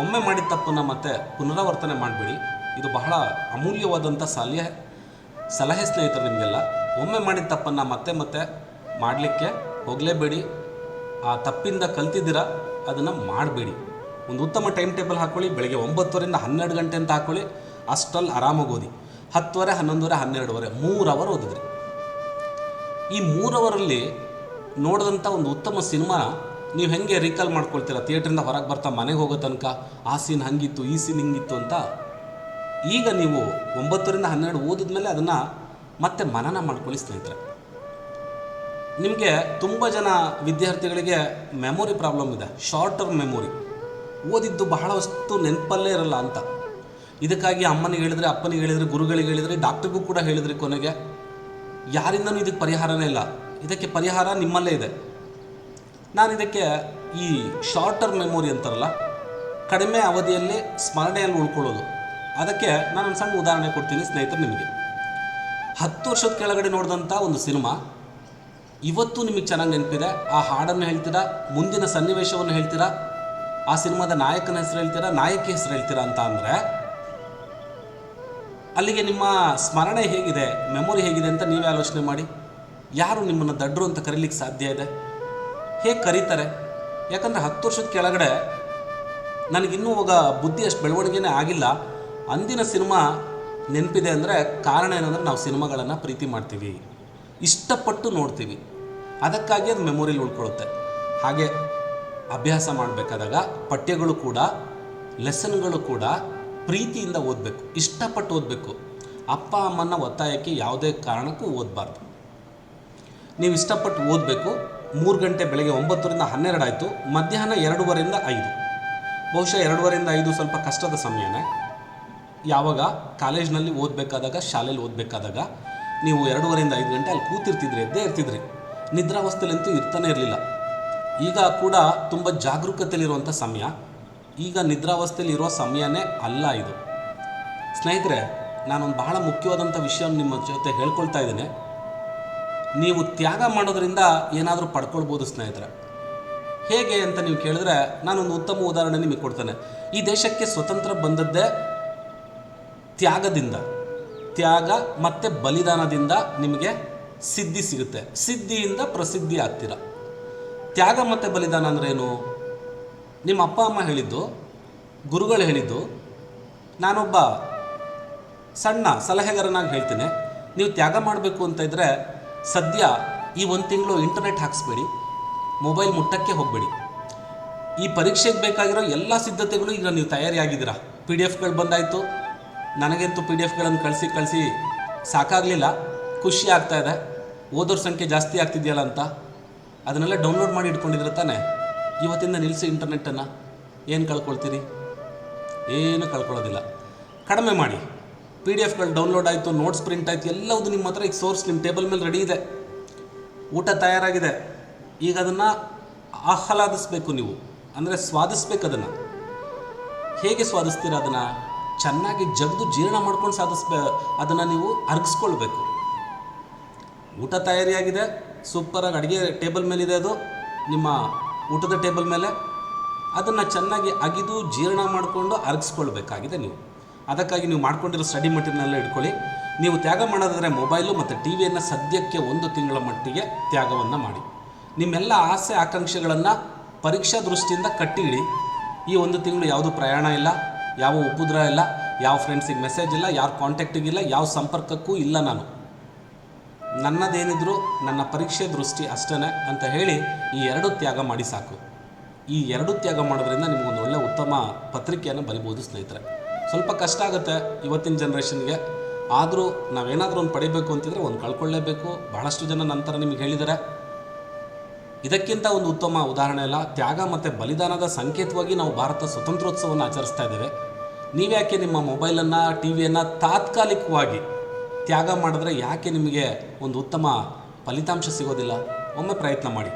[SPEAKER 1] ಒಮ್ಮೆ ಮಾಡಿದ ತಪ್ಪನ್ನು ಮತ್ತೆ ಪುನರಾವರ್ತನೆ ಮಾಡಬೇಡಿ. ಇದು ಬಹಳ ಅಮೂಲ್ಯವಾದಂಥ ಸಲಹೆ ಸಲಹೆ ಸ್ನೇಹಿತರು ನಿಮಗೆಲ್ಲ. ಒಮ್ಮೆ ಮಾಡಿದ ತಪ್ಪನ್ನು ಮತ್ತೆ ಮತ್ತೆ ಮಾಡಲಿಕ್ಕೆ ಹೋಗಲೇಬೇಡಿ. ಆ ತಪ್ಪಿಂದ ಕಲ್ತಿದ್ದೀರಾ, ಅದನ್ನು ಮಾಡಬೇಡಿ. ಒಂದು ಉತ್ತಮ ಟೈಮ್ ಟೇಬಲ್ ಹಾಕ್ಕೊಳ್ಳಿ ಬೆಳಗ್ಗೆ ಒಂಬತ್ತುವರೆಯಿಂದ ಹನ್ನೆರಡು ಗಂಟೆ ಅಂತ ಹಾಕ್ಕೊಳ್ಳಿ ಅಷ್ಟಲ್ಲಿ ಆರಾಮಾಗಿ ಓದಿ. ಹತ್ತುವರೆ, ಹನ್ನೊಂದುವರೆ, ಹನ್ನೆರಡುವರೆ, ಮೂರು ಅವರ್ ಓದಿದ್ರಿ. ಈ ಮೂರವರಲ್ಲಿ ನೋಡಿದಂಥ ಒಂದು ಉತ್ತಮ ಸಿನಿಮಾ, ನೀವು ಹೆಂಗೆ ರೀಕಾಲ್ ಮಾಡ್ಕೊಳ್ತೀರಾ? ಥಿಯೇಟ್ರಿಂದ ಹೊರಗೆ ಬರ್ತಾ ಮನೆಗೆ ಹೋಗೋ ತನಕ ಆ ಸೀನ್ ಹಂಗಿತ್ತು, ಈ ಸೀನ್ ಹಿಂಗಿತ್ತು ಅಂತ ಈಗ ನೀವು ಒಂಬತ್ತರಿಂದ ಹನ್ನೆರಡು ಓದಿದ ಮೇಲೆ ಅದನ್ನು ಮತ್ತೆ ಮನನ ಮಾಡ್ಕೊಳ್ಳಿ ಸ್ನೇಹಿತರೆ. ನಿಮಗೆ ತುಂಬ ಜನ ವಿದ್ಯಾರ್ಥಿಗಳಿಗೆ ಮೆಮೊರಿ ಪ್ರಾಬ್ಲಮ್ ಇದೆ ಶಾರ್ಟ್ ಟರ್ಮ್ ಮೆಮೊರಿ ಓದಿದ್ದು ಬಹಳಷ್ಟು ನೆನಪಲ್ಲೇ ಇರಲ್ಲ ಅಂತ. ಇದಕ್ಕಾಗಿ ಅಮ್ಮನಿಗೆ ಹೇಳಿದ್ರೆ, ಅಪ್ಪನಿಗೆ ಹೇಳಿದರೆ, ಗುರುಗಳಿಗೆ ಹೇಳಿದರೆ ಡಾಕ್ಟ್ರಿಗೂ ಕೂಡ ಹೇಳಿದ್ರಿ ಕೊನೆಗೆ ಯಾರಿಂದನೂ ಇದಕ್ಕೆ ಪರಿಹಾರನೇ ಇಲ್ಲ. ಇದಕ್ಕೆ ಪರಿಹಾರ ನಿಮ್ಮಲ್ಲೇ ಇದೆ. ನಾನು ಇದಕ್ಕೆ ಈ ಶಾರ್ಟ್ ಟರ್ಮ್ ಮೆಮೊರಿ ಅಂತಾರಲ್ಲ, ಕಡಿಮೆ ಅವಧಿಯಲ್ಲಿ ಸ್ಮರಣೆಯಲ್ಲಿ ಉಳ್ಕೊಳ್ಳೋದು. ಅದಕ್ಕೆ ನಾನೊಂದು ಸಣ್ಣ ಉದಾಹರಣೆ ಕೊಡ್ತೀನಿ ಸ್ನೇಹಿತರು ನಿಮಗೆ. ಹತ್ತು ವರ್ಷದ ಕೆಳಗಡೆ ನೋಡಿದಂಥ ಒಂದು ಸಿನಿಮಾ, ಇವತ್ತು ನಿಮಗೆ ಚೆನ್ನಾಗಿ ನೆನಪಿದೆ. ಆ ಹಾಡನ್ನು ಹೇಳ್ತೀರಾ, ಮುಂದಿನ ಸನ್ನಿವೇಶವನ್ನು ಹೇಳ್ತೀರಾ, ಆ ಸಿನಿಮಾದ ನಾಯಕನ ಹೆಸರು ಹೇಳ್ತೀರಾ, ನಾಯಕಿ ಹೆಸರು ಹೇಳ್ತೀರಾ ಅಂತ ಅಂದರೆ ಅಲ್ಲಿಗೆ ನಿಮ್ಮ ಸ್ಮರಣೆ ಹೇಗಿದೆ ಮೆಮೊರಿ ಹೇಗಿದೆ ಅಂತ ನೀವೇ ಆಲೋಚನೆ ಮಾಡಿ. ಯಾರು ನಿಮ್ಮನ್ನು ದಡ್ರು ಅಂತ ಕರೀಲಿಕ್ಕೆ ಸಾಧ್ಯ ಇದೆ? ಹೇಗೆ ಕರೀತಾರೆ? ಯಾಕಂದರೆ ಹತ್ತು ವರ್ಷದ ಕೆಳಗಡೆ ನನಗಿನ್ನೂ ಹೋಗ ಬುದ್ಧಿ ಅಷ್ಟು ಬೆಳವಣಿಗೆನೇ ಆಗಿಲ್ಲ. ಅಂದಿನ ಸಿನಿಮಾ ನೆನಪಿದೆ ಅಂದರೆ ಕಾರಣ ಏನಂದರೆ ನಾವು ಸಿನಿಮಾಗಳನ್ನು ಪ್ರೀತಿ ಮಾಡ್ತೀವಿ. ಇಷ್ಟಪಟ್ಟು ನೋಡ್ತೀವಿ. ಅದಕ್ಕಾಗಿ ಅದು ಮೆಮೊರಿಲಿ ಉಳ್ಕೊಳ್ಳುತ್ತೆ. ಹಾಗೆ ಅಭ್ಯಾಸ ಮಾಡಬೇಕಾದಾಗ ಪಠ್ಯಗಳು ಕೂಡ ಲೆಸನ್ಗಳು ಕೂಡ ಪ್ರೀತಿಯಿಂದ ಓದಬೇಕು, ಇಷ್ಟಪಟ್ಟು ಓದಬೇಕು. ಅಪ್ಪ, ಅಮ್ಮನ ಒತ್ತಾಯಕ್ಕೆ ಯಾವುದೇ ಕಾರಣಕ್ಕೂ ಓದಬಾರ್ದು. ನೀವು ಇಷ್ಟಪಟ್ಟು ಓದಬೇಕು, ಮೂರು ಗಂಟೆ ಬೆಳಗ್ಗೆ ಒಂಬತ್ತರಿಂದ ಹನ್ನೆರಡು ಆಯಿತು, ಮಧ್ಯಾಹ್ನ ಎರಡೂವರೆಯಿಂದ ಐದು. ಬಹುಶಃ ಎರಡೂವರೆಯಿಂದ ಐದು ಸ್ವಲ್ಪ ಕಷ್ಟದ ಸಮಯನೇ. ಯಾವಾಗ? ಕಾಲೇಜ್ನಲ್ಲಿ ಓದಬೇಕಾದಾಗ, ಶಾಲೆಯಲ್ಲಿ ಓದಬೇಕಾದಾಗ, ನೀವು ಎರಡೂವರೆಯಿಂದ ಐದು ಗಂಟೆ ಅಲ್ಲಿ ಕೂತಿರ್ತಿದ್ರಿ, ಎದ್ದೇ ಇರ್ತಿದ್ರಿ. ನಿದ್ರಾವಸ್ಥೆಯಲ್ಲಂತೂ ಇರ್ತಾನೆ ಇರಲಿಲ್ಲ. ಈಗ ಕೂಡ ತುಂಬ ಜಾಗರೂಕತೆಯಲ್ಲಿರುವಂಥ ಸಮಯ. ಈಗ ನಿದ್ರಾವಸ್ಥೆಯಲ್ಲಿ ಇರೋ ಸಮಯನೇ ಅಲ್ಲ ಇದು. ಸ್ನೇಹಿತರೆ, ನಾನೊಂದು ಬಹಳ ಮುಖ್ಯವಾದಂಥ ವಿಷಯವನ್ನು ನಿಮ್ಮ ಜೊತೆ ಹೇಳ್ಕೊಳ್ತಾ ಇದ್ದೀನಿ. ನೀವು ತ್ಯಾಗ ಮಾಡೋದ್ರಿಂದ ಏನಾದರೂ ಪಡ್ಕೊಳ್ಬೋದು ಸ್ನೇಹಿತರೆ. ಹೇಗೆ ಅಂತ ನೀವು ಕೇಳಿದ್ರೆ, ನಾನೊಂದು ಉತ್ತಮ ಉದಾಹರಣೆ ನಿಮಗೆ ಕೊಡ್ತೇನೆ. ಈ ದೇಶಕ್ಕೆ ಸ್ವತಂತ್ರ ಬಂದದ್ದೇ ತ್ಯಾಗದಿಂದ. ತ್ಯಾಗ ಮತ್ತು ಬಲಿದಾನದಿಂದ ನಿಮಗೆ ಸಿದ್ಧಿ ಸಿಗುತ್ತೆ. ಸಿದ್ಧಿಯಿಂದ ಪ್ರಸಿದ್ಧಿ ಆಗ್ತೀರ ತ್ಯಾಗ ಮತ್ತು ಬಲಿದಾನ ಅಂದ್ರೇನು ನಿಮ್ಮ ಅಪ್ಪ ಅಮ್ಮ ಹೇಳಿದ್ದು, ಗುರುಗಳು ಹೇಳಿದ್ದು, ನಾನೊಬ್ಬ ಸಣ್ಣ ಸಲಹೆಗಾರನಾಗಿ ಹೇಳ್ತೀನಿ. ನೀವು ತ್ಯಾಗ ಮಾಡಬೇಕು ಅಂತ ಇದ್ದರೆ ಸದ್ಯ ಈ ಒಂದು ತಿಂಗಳು ಇಂಟರ್ನೆಟ್ ಹಾಕಿಸ್ಬೇಡಿ ಮೊಬೈಲ್ ಮುಟ್ಟಕ್ಕೆ ಹೋಗಬೇಡಿ. ಈ ಪರೀಕ್ಷೆಗೆ ಬೇಕಾಗಿರೋ ಎಲ್ಲ ಸಿದ್ಧತೆಗಳು ಈಗ ನೀವು ತಯಾರಿಯಾಗಿದ್ದೀರಾ. P D ಎಫ್ಗಳು ಬಂದಾಯಿತು. ನನಗಂತೂ ಪಿ ಡಿ ಎಫ್ಗಳನ್ನು ಕಳಿಸಿ ಕಳಿಸಿ ಸಾಕಾಗಲಿಲ್ಲ. ಖುಷಿ ಆಗ್ತಾ ಇದೆ. ಓದೋರ ಸಂಖ್ಯೆ ಜಾಸ್ತಿ ಆಗ್ತಿದೆಯಲ್ಲ ಅಂತ. ಅದನ್ನೆಲ್ಲ ಡೌನ್ಲೋಡ್ ಮಾಡಿ ಇಟ್ಕೊಂಡಿದ್ರೆ ತಾನೆ ಇವತ್ತಿಂದ ನಿಲ್ಲಿಸಿ ಇಂಟರ್ನೆಟ್ಟನ್ನು. ಏನು ಕಳ್ಕೊಳ್ತೀರಿ? ಏನು ಕಳ್ಕೊಳ್ಳೋದಿಲ್ಲ. ಕಡಿಮೆ ಮಾಡಿ. ಪಿ ಡಿ ಎಫ್ಗಳು ಡೌನ್ಲೋಡ್ ಆಯಿತು, ನೋಟ್ಸ್ ಪ್ರಿಂಟ್ ಆಯಿತು ಎಲ್ಲವುದು ನಿಮ್ಮ ಹತ್ರ ಈಗ ಸೋರ್ಸ್ ನಿಮ್ಮ ಟೇಬಲ್ ಮೇಲೆ ರೆಡಿ ಇದೆ. ಊಟ ತಯಾರಾಗಿದೆ. ಈಗ ಅದನ್ನು ಆಹ್ಲಾದಿಸ್ಬೇಕು ನೀವು. ಅಂದರೆ ಸ್ವಾದಿಸ್ಬೇಕು ಅದನ್ನು. ಹೇಗೆ ಸ್ವಾದಿಸ್ತೀರ ಅದನ್ನು? ಚೆನ್ನಾಗಿ ಜಗ್ದು ಜೀರ್ಣ ಮಾಡ್ಕೊಂಡು ಸಾಧಿಸ್ಬೇ, ಅದನ್ನು ನೀವು ಅರ್ಗಿಸ್ಕೊಳ್ಬೇಕು. ಊಟ ತಯಾರಿಯಾಗಿದೆ. ಸೂಪರಾಗಿ ಅಡುಗೆ ಟೇಬಲ್ ಮೇಲಿದೆ ಅದು. ನಿಮ್ಮ ಊಟದ ಟೇಬಲ್ ಮೇಲೆ ಅದನ್ನು ಚೆನ್ನಾಗಿ ಅಗಿದು ಜೀರ್ಣ ಮಾಡಿಕೊಂಡು ಅರಗಿಸ್ಕೊಳ್ಬೇಕಾಗಿದೆ ನೀವು. ಅದಕ್ಕಾಗಿ ನೀವು ಮಾಡ್ಕೊಂಡಿರೋ ಸ್ಟಡಿ ಮಟೀರಿಯಲ್ನೆಲ್ಲ ಇಟ್ಕೊಳ್ಳಿ. ನೀವು ತ್ಯಾಗ ಮಾಡೋದಾದರೆ ಮೊಬೈಲು ಮತ್ತು ಟಿ ವಿಯನ್ನು ಸದ್ಯಕ್ಕೆ ಒಂದು ತಿಂಗಳ ಮಟ್ಟಿಗೆ ತ್ಯಾಗವನ್ನು ಮಾಡಿ. ನಿಮ್ಮೆಲ್ಲ ಆಸೆ ಆಕಾಂಕ್ಷೆಗಳನ್ನು ಪರೀಕ್ಷಾ ದೃಷ್ಟಿಯಿಂದ ಕಟ್ಟಿಡಿ. ಈ ಒಂದು ತಿಂಗಳು ಯಾವುದು ಪ್ರಯಾಣ ಇಲ್ಲ, ಯಾವ ಉಪದ್ರ ಇಲ್ಲ, ಯಾವ ಫ್ರೆಂಡ್ಸಿಗೆ ಮೆಸೇಜ್ ಇಲ್ಲ, ಯಾರ ಕಾಂಟ್ಯಾಕ್ಟಿಗಿಲ್ಲ ಯಾವ ಸಂಪರ್ಕಕ್ಕೂ ಇಲ್ಲ ನಾನು. ನನ್ನದೇನಿದ್ರು ನನ್ನ ಪರೀಕ್ಷೆ ದೃಷ್ಟಿ ಅಷ್ಟೇ ಅಂತ ಹೇಳಿ ಈ ಎರಡು ತ್ಯಾಗ ಮಾಡಿ ಸಾಕು. ಈ ಎರಡು ತ್ಯಾಗ ಮಾಡೋದ್ರಿಂದ ನಿಮಗೊಂದು ಒಳ್ಳೆ ಉತ್ತಮ ಪತ್ರಿಕೆಯನ್ನು ಬರಿಬೋದು ಸ್ನೇಹಿತರೆ. ಸ್ವಲ್ಪ ಕಷ್ಟ ಆಗುತ್ತೆ ಇವತ್ತಿನ ಜನ್ರೇಷನ್ಗೆ ಆದರೂ ನಾವೇನಾದರೂ ಒಂದು ಪಡಿಬೇಕು ಅಂತಿದ್ರೆ ಒಂದು ಕಳ್ಕೊಳ್ಳೇಬೇಕು. ಬಹಳಷ್ಟು ಜನ ನಂತರ ನಿಮಗೆ ಹೇಳಿದ್ದಾರೆ ಇದಕ್ಕಿಂತ ಒಂದು ಉತ್ತಮ ಉದಾಹರಣೆ ಅಲ್ಲ, ತ್ಯಾಗ ಮತ್ತು ಬಲಿದಾನದ ಸಂಕೇತವಾಗಿ ನಾವು ಭಾರತ ಸ್ವತಂತ್ರೋತ್ಸವವನ್ನು ಆಚರಿಸ್ತಾ ಇದ್ದೇವೆ. ನೀವ್ಯಾಕೆ ನಿಮ್ಮ ಮೊಬೈಲನ್ನು ಟಿ ವಿಯನ್ನು ತಾತ್ಕಾಲಿಕವಾಗಿ ತ್ಯಾಗ ಮಾಡಿದ್ರೆ ಯಾಕೆ ನಿಮಗೆ ಒಂದು ಉತ್ತಮ ಫಲಿತಾಂಶ ಸಿಗೋದಿಲ್ಲ? ಒಮ್ಮೆ ಪ್ರಯತ್ನ ಮಾಡಿ.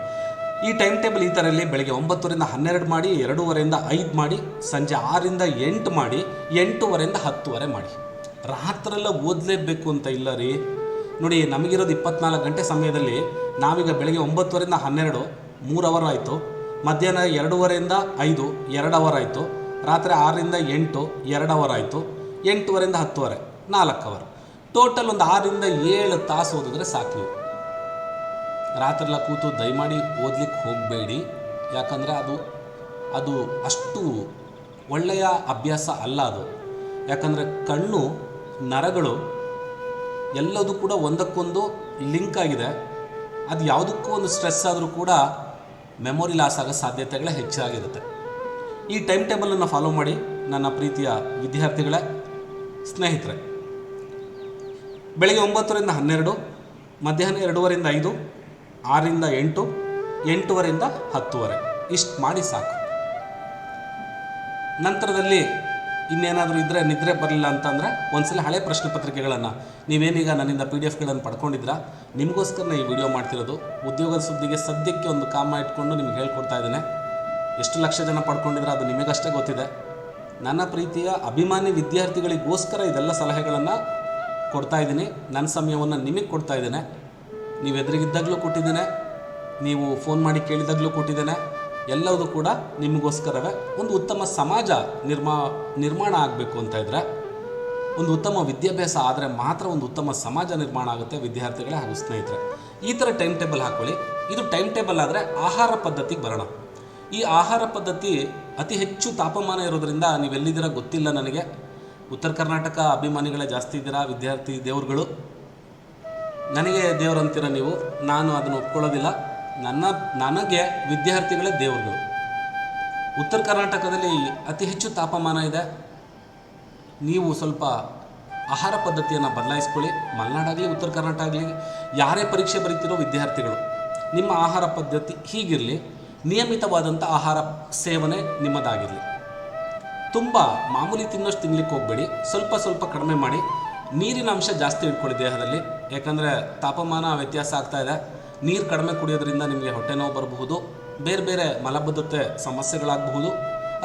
[SPEAKER 1] ಈ ಟೈಮ್ ಟೇಬಲ್ ಈ ಥರ ಇಲ್ಲಿ ಬೆಳಗ್ಗೆ ಒಂಬತ್ತರಿಂದ ಹನ್ನೆರಡು ಮಾಡಿ, ಎರಡೂವರೆಯಿಂದ ಐದು ಮಾಡಿ, ಸಂಜೆ ಆರಿಂದ ಎಂಟು ಮಾಡಿ, ಎಂಟೂವರೆಯಿಂದ ಹತ್ತುವರೆ ಮಾಡಿ. ರಾತ್ರೆಲ್ಲ ಓದಲೇಬೇಕು ಅಂತ ಇಲ್ಲ ರೀ. ನೋಡಿ, ನಮಗಿರೋದು ಇಪ್ಪತ್ನಾಲ್ಕು ಗಂಟೆ ಸಮಯದಲ್ಲಿ ನಾವೀಗ ಬೆಳಗ್ಗೆ ಒಂಬತ್ತುವರೆಯಿಂದ ಹನ್ನೆರಡು, ಮೂರು ಅವರ್ ಆಯಿತು. ಮಧ್ಯಾಹ್ನ ಎರಡೂವರೆಯಿಂದ ಐದು, ಎರಡು ಅವರ್ ಆಯಿತು. ರಾತ್ರಿ ಆರರಿಂದ ಎಂಟು, ಎರಡು ಅವರ್ ಆಯಿತು. ಎಂಟುವರೆಯಿಂದ ಹತ್ತುವರೆ, ನಾಲ್ಕು ಅವರ್ ಟೋಟಲ್ ಒಂದು ಆರರಿಂದ ಏಳು ತಾಸು ಓದಿದ್ರೆ ಸಾಕು ನೀವು. ರಾತ್ರೆಲ್ಲ ಕೂತು ದಯಮಾಡಿ ಓದ್ಲಿಕ್ಕೆ ಹೋಗಬೇಡಿ. ಯಾಕಂದರೆ ಅದು ಅದು ಅಷ್ಟು ಒಳ್ಳೆಯ ಅಭ್ಯಾಸ ಅಲ್ಲ ಅದು. ಯಾಕಂದರೆ ಕಣ್ಣು, ನರಗಳು ಎಲ್ಲದೂ ಕೂಡ ಒಂದಕ್ಕೊಂದು ಲಿಂಕ್ ಆಗಿದೆ. ಅದು ಯಾವುದಕ್ಕೂ ಒಂದು ಸ್ಟ್ರೆಸ್ ಆದರೂ ಕೂಡ ಮೆಮೊರಿ ಲಾಸ್ ಆಗೋ ಸಾಧ್ಯತೆಗಳೇ ಹೆಚ್ಚಾಗಿರುತ್ತೆ. ಈ ಟೈಮ್ ಟೇಬಲನ್ನು ಫಾಲೋ ಮಾಡಿ ನನ್ನ ಪ್ರೀತಿಯ ವಿದ್ಯಾರ್ಥಿಗಳೇ, ಸ್ನೇಹಿತರೆ. ಬೆಳಗ್ಗೆ ಒಂಬತ್ತರಿಂದ ಹನ್ನೆರಡು, ಮಧ್ಯಾಹ್ನ ಎರಡೂವರೆಯಿಂದ ಐದು, ಆರರಿಂದ ಎಂಟು ಎಂಟೂವರೆಯಿಂದ ಹತ್ತುವರೆ. ಇಷ್ಟು ಮಾಡಿ ಸಾಕು. ನಂತರದಲ್ಲಿ ಇನ್ನೇನಾದರೂ ಇದ್ದರೆ ನಿದ್ರೆ ಬರಲಿಲ್ಲ ಅಂತಂದರೆ ಒಂದ್ಸಲ ಹಳೆ ಪ್ರಶ್ನೆ ಪತ್ರಿಕೆಗಳನ್ನು. ನೀವೇನೀಗ ನನ್ನಿಂದ ಪಿ ಡಿ ಎಫ್ಗಳನ್ನು ಪಡ್ಕೊಂಡಿದ್ದೀರಾ? ನಿಮಗೋಸ್ಕರ ಈ ವಿಡಿಯೋ ಮಾಡ್ತಿರೋದು. ಉದ್ಯೋಗದ ಸುದ್ದಿಗೆ ಸದ್ಯಕ್ಕೆ ಒಂದು ಕಾಮ ಇಟ್ಕೊಂಡು ನಿಮ್ಗೆ ಹೇಳ್ಕೊಡ್ತಾ ಇದ್ದೇನೆ. ಎಷ್ಟು ಲಕ್ಷ ಜನ ಪಡ್ಕೊಂಡಿದ್ರೆ ಅದು ನಿಮಗಷ್ಟೇ ಗೊತ್ತಿದೆ. ನನ್ನ ಪ್ರೀತಿಯ, ಅಭಿಮಾನಿ ವಿದ್ಯಾರ್ಥಿಗಳಿಗೋಸ್ಕರ ಇದೆಲ್ಲ ಸಲಹೆಗಳನ್ನು ಕೊಡ್ತಾ ಇದ್ದೀನಿ. ನನ್ನ ಸಮಯವನ್ನು ನಿಮಗೆ ಕೊಡ್ತಾ ಇದ್ದೇನೆ. ನೀವು ಎದುರಿಗಿದ್ದಾಗಲೂ ಕೊಟ್ಟಿದ್ದೇನೆ. ನೀವು ಫೋನ್ ಮಾಡಿ ಕೇಳಿದಾಗಲೂ ಕೊಟ್ಟಿದ್ದೇನೆ. ಎಲ್ಲವೂ ಕೂಡ ನಿಮಗೋಸ್ಕರವೇ. ಒಂದು ಉತ್ತಮ ಸಮಾಜ ನಿರ್ಮಾ, ನಿರ್ಮಾಣ ಆಗಬೇಕು ಅಂತ ಇದ್ದರೆ ಒಂದು ಉತ್ತಮ ವಿದ್ಯಾಭ್ಯಾಸ ಆದರೆ ಮಾತ್ರ ಒಂದು ಉತ್ತಮ ಸಮಾಜ ನಿರ್ಮಾಣ ಆಗುತ್ತೆ ವಿದ್ಯಾರ್ಥಿಗಳೇ ಹಾಗೂ ಸ್ನೇಹಿತರೆ. ಈ ಥರ ಟೈಮ್ ಟೇಬಲ್ ಹಾಕ್ಕೊಳ್ಳಿ ಇದು ಟೈಮ್ ಟೇಬಲ್ ಆದರೆ ಆಹಾರ ಪದ್ಧತಿಗೆ ಬರೋಣ. ಈ ಆಹಾರ ಪದ್ಧತಿ ಅತಿ ಹೆಚ್ಚು ತಾಪಮಾನ ಇರೋದ್ರಿಂದ ನೀವೆಲ್ಲಿದ್ದೀರಾ ಗೊತ್ತಿಲ್ಲ ನನಗೆ. ಉತ್ತರ ಕರ್ನಾಟಕ ಅಭಿಮಾನಿಗಳೇ ಜಾಸ್ತಿ ಇದ್ದೀರಾ, ವಿದ್ಯಾರ್ಥಿ ದೇವರುಗಳು? ನನಗೆ ದೇವರಂತೀರ ನೀವು. ನಾನು ಅದನ್ನು ಒಪ್ಕೊಳ್ಳೋದಿಲ್ಲ. ನನ್ನ, ನನಗೆ ವಿದ್ಯಾರ್ಥಿಗಳೇ ದೇವರುಗಳು. ಉತ್ತರ ಕರ್ನಾಟಕದಲ್ಲಿ ಅತಿ ಹೆಚ್ಚು ತಾಪಮಾನ ಇದೆ. ನೀವು ಸ್ವಲ್ಪ ಆಹಾರ ಪದ್ಧತಿಯನ್ನು ಬದಲಾಯಿಸ್ಕೊಳ್ಳಿ. ಮಲೆನಾಡಾಗಲಿ ಉತ್ತರ ಕರ್ನಾಟಕ ಆಗಲಿ, ಯಾರೇ ಪರೀಕ್ಷೆ ಬರೀತಿರೋ ವಿದ್ಯಾರ್ಥಿಗಳು, ನಿಮ್ಮ ಆಹಾರ ಪದ್ಧತಿ ಹೀಗಿರಲಿ. ನಿಯಮಿತವಾದಂಥ ಆಹಾರ ಸೇವನೆ ನಿಮ್ಮದಾಗಿರಲಿ. ತುಂಬ ಮಾಮೂಲಿ ತಿನ್ನೋಷ್ಟು ತಿನ್ಲಿಕ್ಕೆ ಹೋಗಬೇಡಿ. ಸ್ವಲ್ಪ ಸ್ವಲ್ಪ ಕಡಿಮೆ ಮಾಡಿ. ನೀರಿನ ಅಂಶ ಜಾಸ್ತಿ ಇಟ್ಕೊಳ್ಳಿ ದೇಹದಲ್ಲಿ. ಯಾಕಂದರೆ ತಾಪಮಾನ ವ್ಯತ್ಯಾಸ ಆಗ್ತಾ ಇದೆ. ನೀರು ಕಡಿಮೆ ಕುಡಿಯೋದ್ರಿಂದ ನಿಮಗೆ ಹೊಟ್ಟೆ ನೋವು ಬರಬಹುದು. ಬೇರೆ ಬೇರೆ ಮಲಬದ್ಧತೆ ಸಮಸ್ಯೆಗಳಾಗಬಹುದು.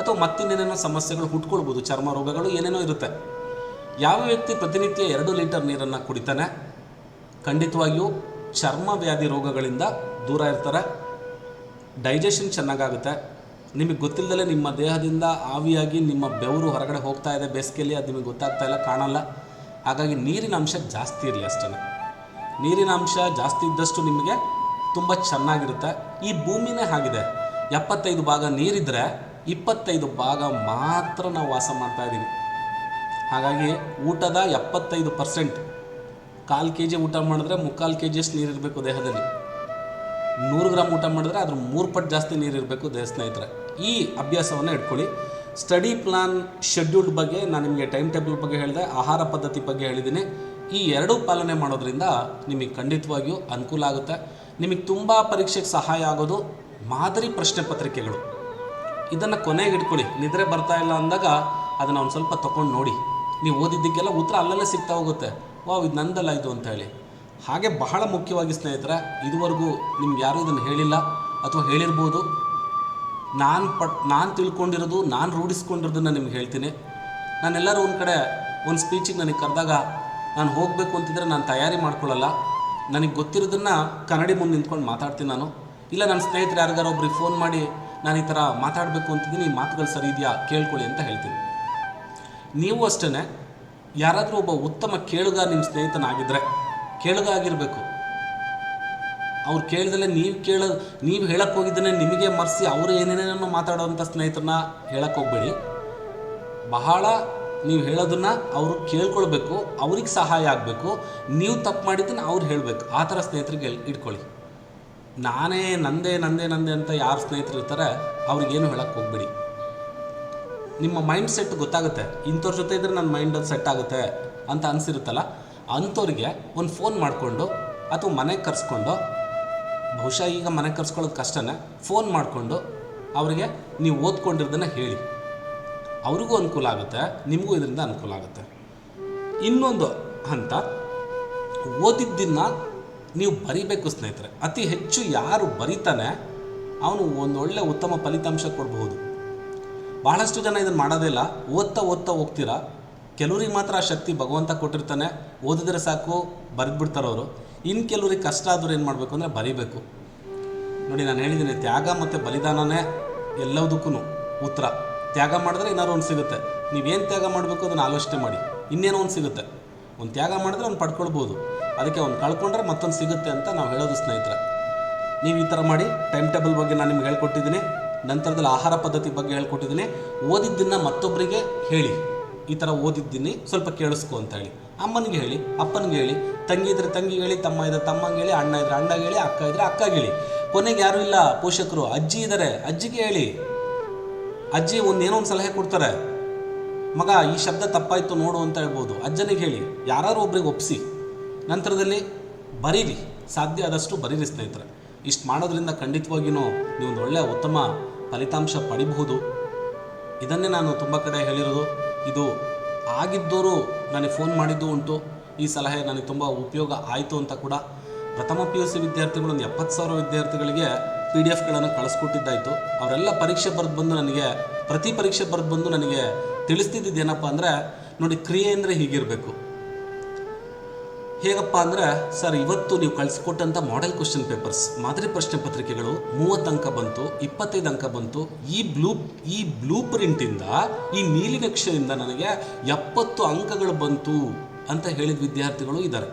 [SPEAKER 1] ಅಥವಾ ಮತ್ತಿನ್ನೇನೇನೋ ಸಮಸ್ಯೆಗಳು ಹುಟ್ಕೊಳ್ಬೋದು ಚರ್ಮ ರೋಗಗಳು ಏನೇನೋ ಇರುತ್ತೆ. ಯಾವ ವ್ಯಕ್ತಿ ಪ್ರತಿನಿತ್ಯ ಎರಡು ಲೀಟರ್ ನೀರನ್ನು ಕುಡಿತಾನೆ? ಖಂಡಿತವಾಗಿಯೂ ಚರ್ಮ ವ್ಯಾಧಿ ರೋಗಗಳಿಂದ ದೂರ ಇರ್ತಾರೆ. ಡೈಜೆಷನ್ ಚೆನ್ನಾಗಾಗುತ್ತೆ. ನಿಮಗೆ ಗೊತ್ತಿಲ್ಲದಲೇ ನಿಮ್ಮ ದೇಹದಿಂದ ಆವಿಯಾಗಿ ನಿಮ್ಮ ಬೆವರು ಹೊರಗಡೆ ಹೋಗ್ತಾ ಇದೆ. ಬೇಸಿಗೆಯಲ್ಲಿ ಅದು ನಿಮಗೆ ಗೊತ್ತಾಗ್ತಾ ಇಲ್ಲ, ಕಾಣಲ್ಲ. ಹಾಗಾಗಿ ನೀರಿನ ಅಂಶ ಜಾಸ್ತಿ ಇರಲಿ ಅಷ್ಟೇ ನೀರಿನ ಅಂಶ ಜಾಸ್ತಿ ಇದ್ದಷ್ಟು ನಿಮಗೆ ತುಂಬ ಚೆನ್ನಾಗಿರುತ್ತೆ. ಈ ಭೂಮಿನೇ ಆಗಿದೆ ಎಪ್ಪತ್ತೈದು ಭಾಗ ನೀರಿದ್ದರೆ ಇಪ್ಪತ್ತೈದು ಭಾಗ ಮಾತ್ರ ನಾವು ವಾಸ ಮಾಡ್ತಾ ಹಾಗಾಗಿ ಊಟದ ಎಪ್ಪತ್ತೈದು ಪರ್ಸೆಂಟ್ ಕಾಲು ಕೆ ಜಿ ಊಟ ಮಾಡಿದ್ರೆ ಮುಕ್ಕಾಲು ಕೆ ಜಿಯಷ್ಟು ನೀರಿರಬೇಕು ದೇಹದಲ್ಲಿ. ನೂರು ಗ್ರಾಮ್ ಊಟ ಮಾಡಿದ್ರೆ ಅದ್ರ ಮೂರು ಪಟ್ಟು ಜಾಸ್ತಿ ನೀರು ಇರಬೇಕು ದೇಹ ಸ್ನೇಹಿತರೆ. ಈ ಅಭ್ಯಾಸವನ್ನು ಇಟ್ಕೊಳ್ಳಿ. ಸ್ಟಡಿ ಪ್ಲಾನ್ ಶೆಡ್ಯೂಲ್ಡ್ ಬಗ್ಗೆ ನಾನು ನಿಮಗೆ ಟೈಮ್ ಟೇಬಲ್ ಬಗ್ಗೆ ಹೇಳಿದೆ, ಆಹಾರ ಪದ್ಧತಿ ಬಗ್ಗೆ ಹೇಳಿದ್ದೀನಿ ಈ ಎರಡೂ ಪಾಲನೆ ಮಾಡೋದ್ರಿಂದ ನಿಮಗೆ ಖಂಡಿತವಾಗಿಯೂ ಅನುಕೂಲ ಆಗುತ್ತೆ. ನಿಮಗೆ ತುಂಬ ಪರೀಕ್ಷೆಗೆ ಸಹಾಯ ಆಗೋದು ಮಾದರಿ ಪ್ರಶ್ನೆ ಪತ್ರಿಕೆಗಳು. ಇದನ್ನು ಕೊನೆಗೆ ಇಟ್ಕೊಳ್ಳಿ. ನಿದ್ರೆ ಬರ್ತಾ ಇಲ್ಲ ಅಂದಾಗ ಅದನ್ನು ಒಂದು ಸ್ವಲ್ಪ ತೊಗೊಂಡು ನೋಡಿ. ನೀವು ಓದಿದ್ದಕ್ಕೆಲ್ಲ ಉತ್ತರ ಅಲ್ಲಲ್ಲೇ ಸಿಗ್ತಾ ಹೋಗುತ್ತೆ. ವಾವ್, ಇದು ನಂದಲ್ಲ ಇದು ಅಂತ ಹೇಳಿ. ಹಾಗೆ ಬಹಳ ಮುಖ್ಯವಾಗಿ ಸ್ನೇಹಿತರೆ, ಇದುವರೆಗೂ ನಿಮ್ಗೆ ಯಾರೂ ಇದನ್ನು ಹೇಳಿಲ್ಲ ಅಥವಾ ಹೇಳಿರ್ಬೋದು. ನಾನು ಪಟ್, ನಾನು ತಿಳ್ಕೊಂಡಿರೋದು, ನಾನು ರೂಢಿಸ್ಕೊಂಡಿರೋದನ್ನು ನಿಮ್ಗೆ ಹೇಳ್ತೀನಿ. ನಾನೆಲ್ಲರೂ ಒಂದು ಕಡೆ, ಒಂದು ಸ್ಪೀಚಿಗೆ ನನಗೆ ಕರೆದಾಗ ನಾನು ಹೋಗಬೇಕು ಅಂತಿದ್ರೆ ನಾನು ತಯಾರಿ ಮಾಡ್ಕೊಳ್ಳಲ್ಲ. ನನಗೆ ಗೊತ್ತಿರೋದನ್ನು ಕನ್ನಡಿ ಮುಂದೆ ನಿಂತ್ಕೊಂಡು ಮಾತಾಡ್ತೀನಿ ನಾನು. ಇಲ್ಲ ನನ್ನ ಸ್ನೇಹಿತರು ಯಾರಿಗಾರು ಒಬ್ರಿಗೆ ಫೋನ್ ಮಾಡಿ ನಾನು ಈ ಥರ ಮಾತಾಡಬೇಕು ಅಂತಿದ್ದೀನಿ, ಈ ಮಾತುಗಳು ಸರಿ ಇದೆಯಾ, ಕೇಳ್ಕೊಳ್ಳಿ ಅಂತ ಹೇಳ್ತೀನಿ. ನೀವು ಅಷ್ಟೇ ಯಾರಾದರೂ ಒಬ್ಬ ಉತ್ತಮ ಕೇಳುಗ ನಿಮ್ಮ ಸ್ನೇಹಿತನಾಗಿದ್ದರೆ ಕೇಳುಗ ಆಗಿರಬೇಕು ಅವ್ರು ಕೇಳಿದ್ರೆ ನೀವು ಕೇಳ, ನೀವು ಹೇಳಕ್ಕೆ ಹೋಗಿದ್ದನ್ನೇ ನಿಮಗೆ ಮರೆಸಿ ಅವರು ಏನೇನೇನೋ ಮಾತಾಡೋವಂಥ ಸ್ನೇಹಿತರನ್ನ ಹೇಳಕ್ಕೆ ಹೋಗಬೇಡಿ. ಬಹಳ ನೀವು ಹೇಳೋದನ್ನ ಅವರು ಕೇಳ್ಕೊಳ್ಬೇಕು, ಅವ್ರಿಗೆ ಸಹಾಯ ಆಗಬೇಕು. ನೀವು ತಪ್ಪು ಮಾಡಿದ್ದನ್ನು ಅವ್ರು ಹೇಳಬೇಕು. ಆ ಥರ ಸ್ನೇಹಿತರಿಗೆ ಇಟ್ಕೊಳ್ಳಿ. ನಾನೇ ನಂದೇ ನಂದೇ ನಂದೇ ಅಂತ ಯಾರು ಸ್ನೇಹಿತರು ಇರ್ತಾರೆ ಅವ್ರಿಗೇನು ಹೇಳಕ್ಕೆ ಹೋಗ್ಬೇಡಿ. ನಿಮ್ಮ ಮೈಂಡ್ ಸೆಟ್ ಗೊತ್ತಾಗುತ್ತೆ. ಇಂಥವ್ರ ಜೊತೆ ಇದ್ದರೆ ನನ್ನ ಮೈಂಡ್ ಸೆಟ್ ಆಗುತ್ತೆ ಅಂತ ಅನಿಸಿರುತ್ತಲ್ಲ ಅಂಥವ್ರಿಗೆ ಒಂದು ಫೋನ್ ಮಾಡಿಕೊಂಡು ಅಥವಾ ಮನೆಗೆ ಕರೆಸ್ಕೊಂಡು, ಬಹುಶಃ ಈಗ ಮನೆಗೆ ಕರ್ಸ್ಕೊಳ್ಳೋದು ಕಷ್ಟನೇ, ಫೋನ್ ಮಾಡಿಕೊಂಡು ಅವರಿಗೆ ನೀವು ಓದ್ಕೊಂಡಿರೋದನ್ನು ಹೇಳಿ. ಅವ್ರಿಗೂ ಅನುಕೂಲ ಆಗುತ್ತೆ, ನಿಮಗೂ ಇದರಿಂದ ಅನುಕೂಲ ಆಗುತ್ತೆ. ಇನ್ನೊಂದು ಹಂತ, ಓದಿದ್ದನ್ನು ನೀವು ಬರಿಬೇಕು ಸ್ನೇಹಿತರೆ. ಅತಿ ಹೆಚ್ಚು ಯಾರು ಬರಿತಾನೆ, ಅವನು ಒಂದೊಳ್ಳೆ ಉತ್ತಮ ಫಲಿತಾಂಶ ಕೊಡಬಹುದು. ಬಹಳಷ್ಟು ಜನ ಇದನ್ನು ಮಾಡೋದಿಲ್ಲ ಓದ್ತಾ ಓದ್ತಾ ಹೋಗ್ತೀರಾ ಕೆಲವ್ರಿಗೆ ಮಾತ್ರ ಆ ಶಕ್ತಿ ಭಗವಂತ ಕೊಟ್ಟಿರ್ತಾನೆ, ಓದಿದ್ರೆ ಸಾಕು ಅವರು. ಇನ್ನು ಕೆಲವ್ರಿಗೆ ಕಷ್ಟ ಆದರೂ ಏನು ಮಾಡಬೇಕು ಅಂದರೆ ಬರೀಬೇಕು. ನೋಡಿ, ನಾನು ಹೇಳಿದ್ದೀನಿ, ತ್ಯಾಗ ಮತ್ತು ಬಲಿದಾನನೇ ಎಲ್ಲದಕ್ಕೂ ಉತ್ತರ. ತ್ಯಾಗ ಮಾಡಿದ್ರೆ ಏನಾದ್ರು ಒಂದು ಸಿಗುತ್ತೆ. ನೀವೇನು ತ್ಯಾಗ ಮಾಡಬೇಕು ಅದನ್ನು ಆಲೋಚನೆ ಮಾಡಿ. ಇನ್ನೇನೋ ಒಂದು ಸಿಗುತ್ತೆ. ಒಂದು ತ್ಯಾಗ ಮಾಡಿದ್ರೆ ಅವ್ನು ಪಡ್ಕೊಳ್ಬೋದು. ಅದಕ್ಕೆ ಅವ್ನು ಕಳ್ಕೊಂಡ್ರೆ ಮತ್ತೊಂದು ಸಿಗುತ್ತೆ ಅಂತ ನಾವು ಹೇಳೋದು ಸ್ನೇಹಿತರೆ. ನೀವು ಈ ಥರ ಮಾಡಿ, ಟೈಮ್ ಟೇಬಲ್ ಬಗ್ಗೆ ನಾನು ನಿಮ್ಗೆ ಹೇಳ್ಕೊಟ್ಟಿದ್ದೀನಿ. ನಂತರದಲ್ಲಿ ಆಹಾರ ಪದ್ಧತಿ ಬಗ್ಗೆ ಹೇಳ್ಕೊಟ್ಟಿದ್ದೀನಿ. ಓದಿದ್ದನ್ನು ಮತ್ತೊಬ್ಬರಿಗೆ ಹೇಳಿ. ಈ ಥರ ಓದಿದ್ದೀನಿ, ಸ್ವಲ್ಪ ಕೇಳಿಸ್ಕೊ ಅಂತ ಹೇಳಿ. ಅಮ್ಮನಿಗೆ ಹೇಳಿ, ಅಪ್ಪನಿಗೆ ಹೇಳಿ, ತಂಗಿ ಇದ್ರೆ ತಂಗಿಗೆ ಹೇಳಿ, ತಮ್ಮ ಇದ್ರೆ ತಮ್ಮಂಗೆ ಹೇಳಿ, ಅಣ್ಣ ಇದ್ರೆ ಅಣ್ಣಗೆ ಹೇಳಿ, ಅಕ್ಕ ಇದ್ರೆ ಅಕ್ಕಗೆ ಹೇಳಿ. ಕೊನೆಗೆ ಯಾರೂ ಇಲ್ಲ, ಪೋಷಕರು, ಅಜ್ಜಿ ಇದ್ದಾರೆ ಅಜ್ಜಿಗೆ ಹೇಳಿ. ಅಜ್ಜಿ ಒಂದು ಏನೋ ಒಂದು ಸಲಹೆ ಕೊಡ್ತಾರೆ. ಮಗ, ಈ ಶಬ್ದ ತಪ್ಪಾಯಿತು ನೋಡು ಅಂತ ಹೇಳ್ಬೋದು. ಅಜ್ಜನಿಗೆ ಹೇಳಿ ಯಾರು ಒಬ್ರಿಗೆ ಒಪ್ಪಿಸಿ ನಂತರದಲ್ಲಿ ಬರೀರಿ, ಸಾಧ್ಯ ಆದಷ್ಟು ಬರೀರಿ ಸ್ನೇಹಿತರೆ. ಇಷ್ಟು ಮಾಡೋದ್ರಿಂದ ಖಂಡಿತವಾಗಿಯೂ ನೀವು ಒಂದು ಒಳ್ಳೆಯ ಉತ್ತಮ ಫಲಿತಾಂಶ ಪಡಿಬಹುದು. ಇದನ್ನೇ ನಾನು ತುಂಬ ಕಡೆ ಹೇಳಿರೋದು. ಇದು ಆಗಿದ್ದವರು ನನಗೆ ಫೋನ್ ಮಾಡಿದ್ದು ಉಂಟು. ಈ ಸಲಹೆ ನನಗೆ ತುಂಬ ಉಪಯೋಗ ಆಯಿತು ಅಂತ ಕೂಡ ಪ್ರಥಮ ಪಿ ಯು ಸಿ ವಿದ್ಯಾರ್ಥಿಗಳು ಒಂದು ಎಪ್ಪತ್ತು ಸಾವಿರ ವಿದ್ಯಾರ್ಥಿಗಳಿಗೆ ಪಿ ಡಿ ಎಫ್ಗಳನ್ನು ಕಳಿಸ್ಕೊಟ್ಟಿದ್ದಾಯಿತು. ಅವರೆಲ್ಲ ಪರೀಕ್ಷೆ ಬರೆದು ಬಂದು ನನಗೆ, ಪ್ರತಿ ಪರೀಕ್ಷೆ ಬರೆದು ಬಂದು ನನಗೆ ತಿಳಿಸ್ತಿದ್ದಿದ್ದೇನಪ್ಪ ಅಂದರೆ, ನೋಡಿ, ಕ್ರಿಯೆ ಅಂದರೆ ಹೀಗಿರಬೇಕು. ಹೇಗಪ್ಪ ಅಂದರೆ, ಸರ್, ಇವತ್ತು ನೀವು ಕಳಿಸಿಕೊಟ್ಟಂಥ ಮಾಡೆಲ್ ಕ್ವಶನ್ ಪೇಪರ್ಸ್ ಮಾದರಿ ಪ್ರಶ್ನೆ ಪತ್ರಿಕೆಗಳು ಮೂವತ್ತು ಅಂಕ ಬಂತು, ಇಪ್ಪತ್ತೈದು ಅಂಕ ಬಂತು, ಈ ಬ್ಲೂ ಈ ಬ್ಲೂ ಪ್ರಿಂಟಿಂದ ಈ ನೀಲಿ ನಕ್ಷೆಯಿಂದ ನನಗೆ ಎಪ್ಪತ್ತು ಅಂಕಗಳು ಬಂತು ಅಂತ ಹೇಳಿದ ವಿದ್ಯಾರ್ಥಿಗಳು ಇದ್ದಾರೆ.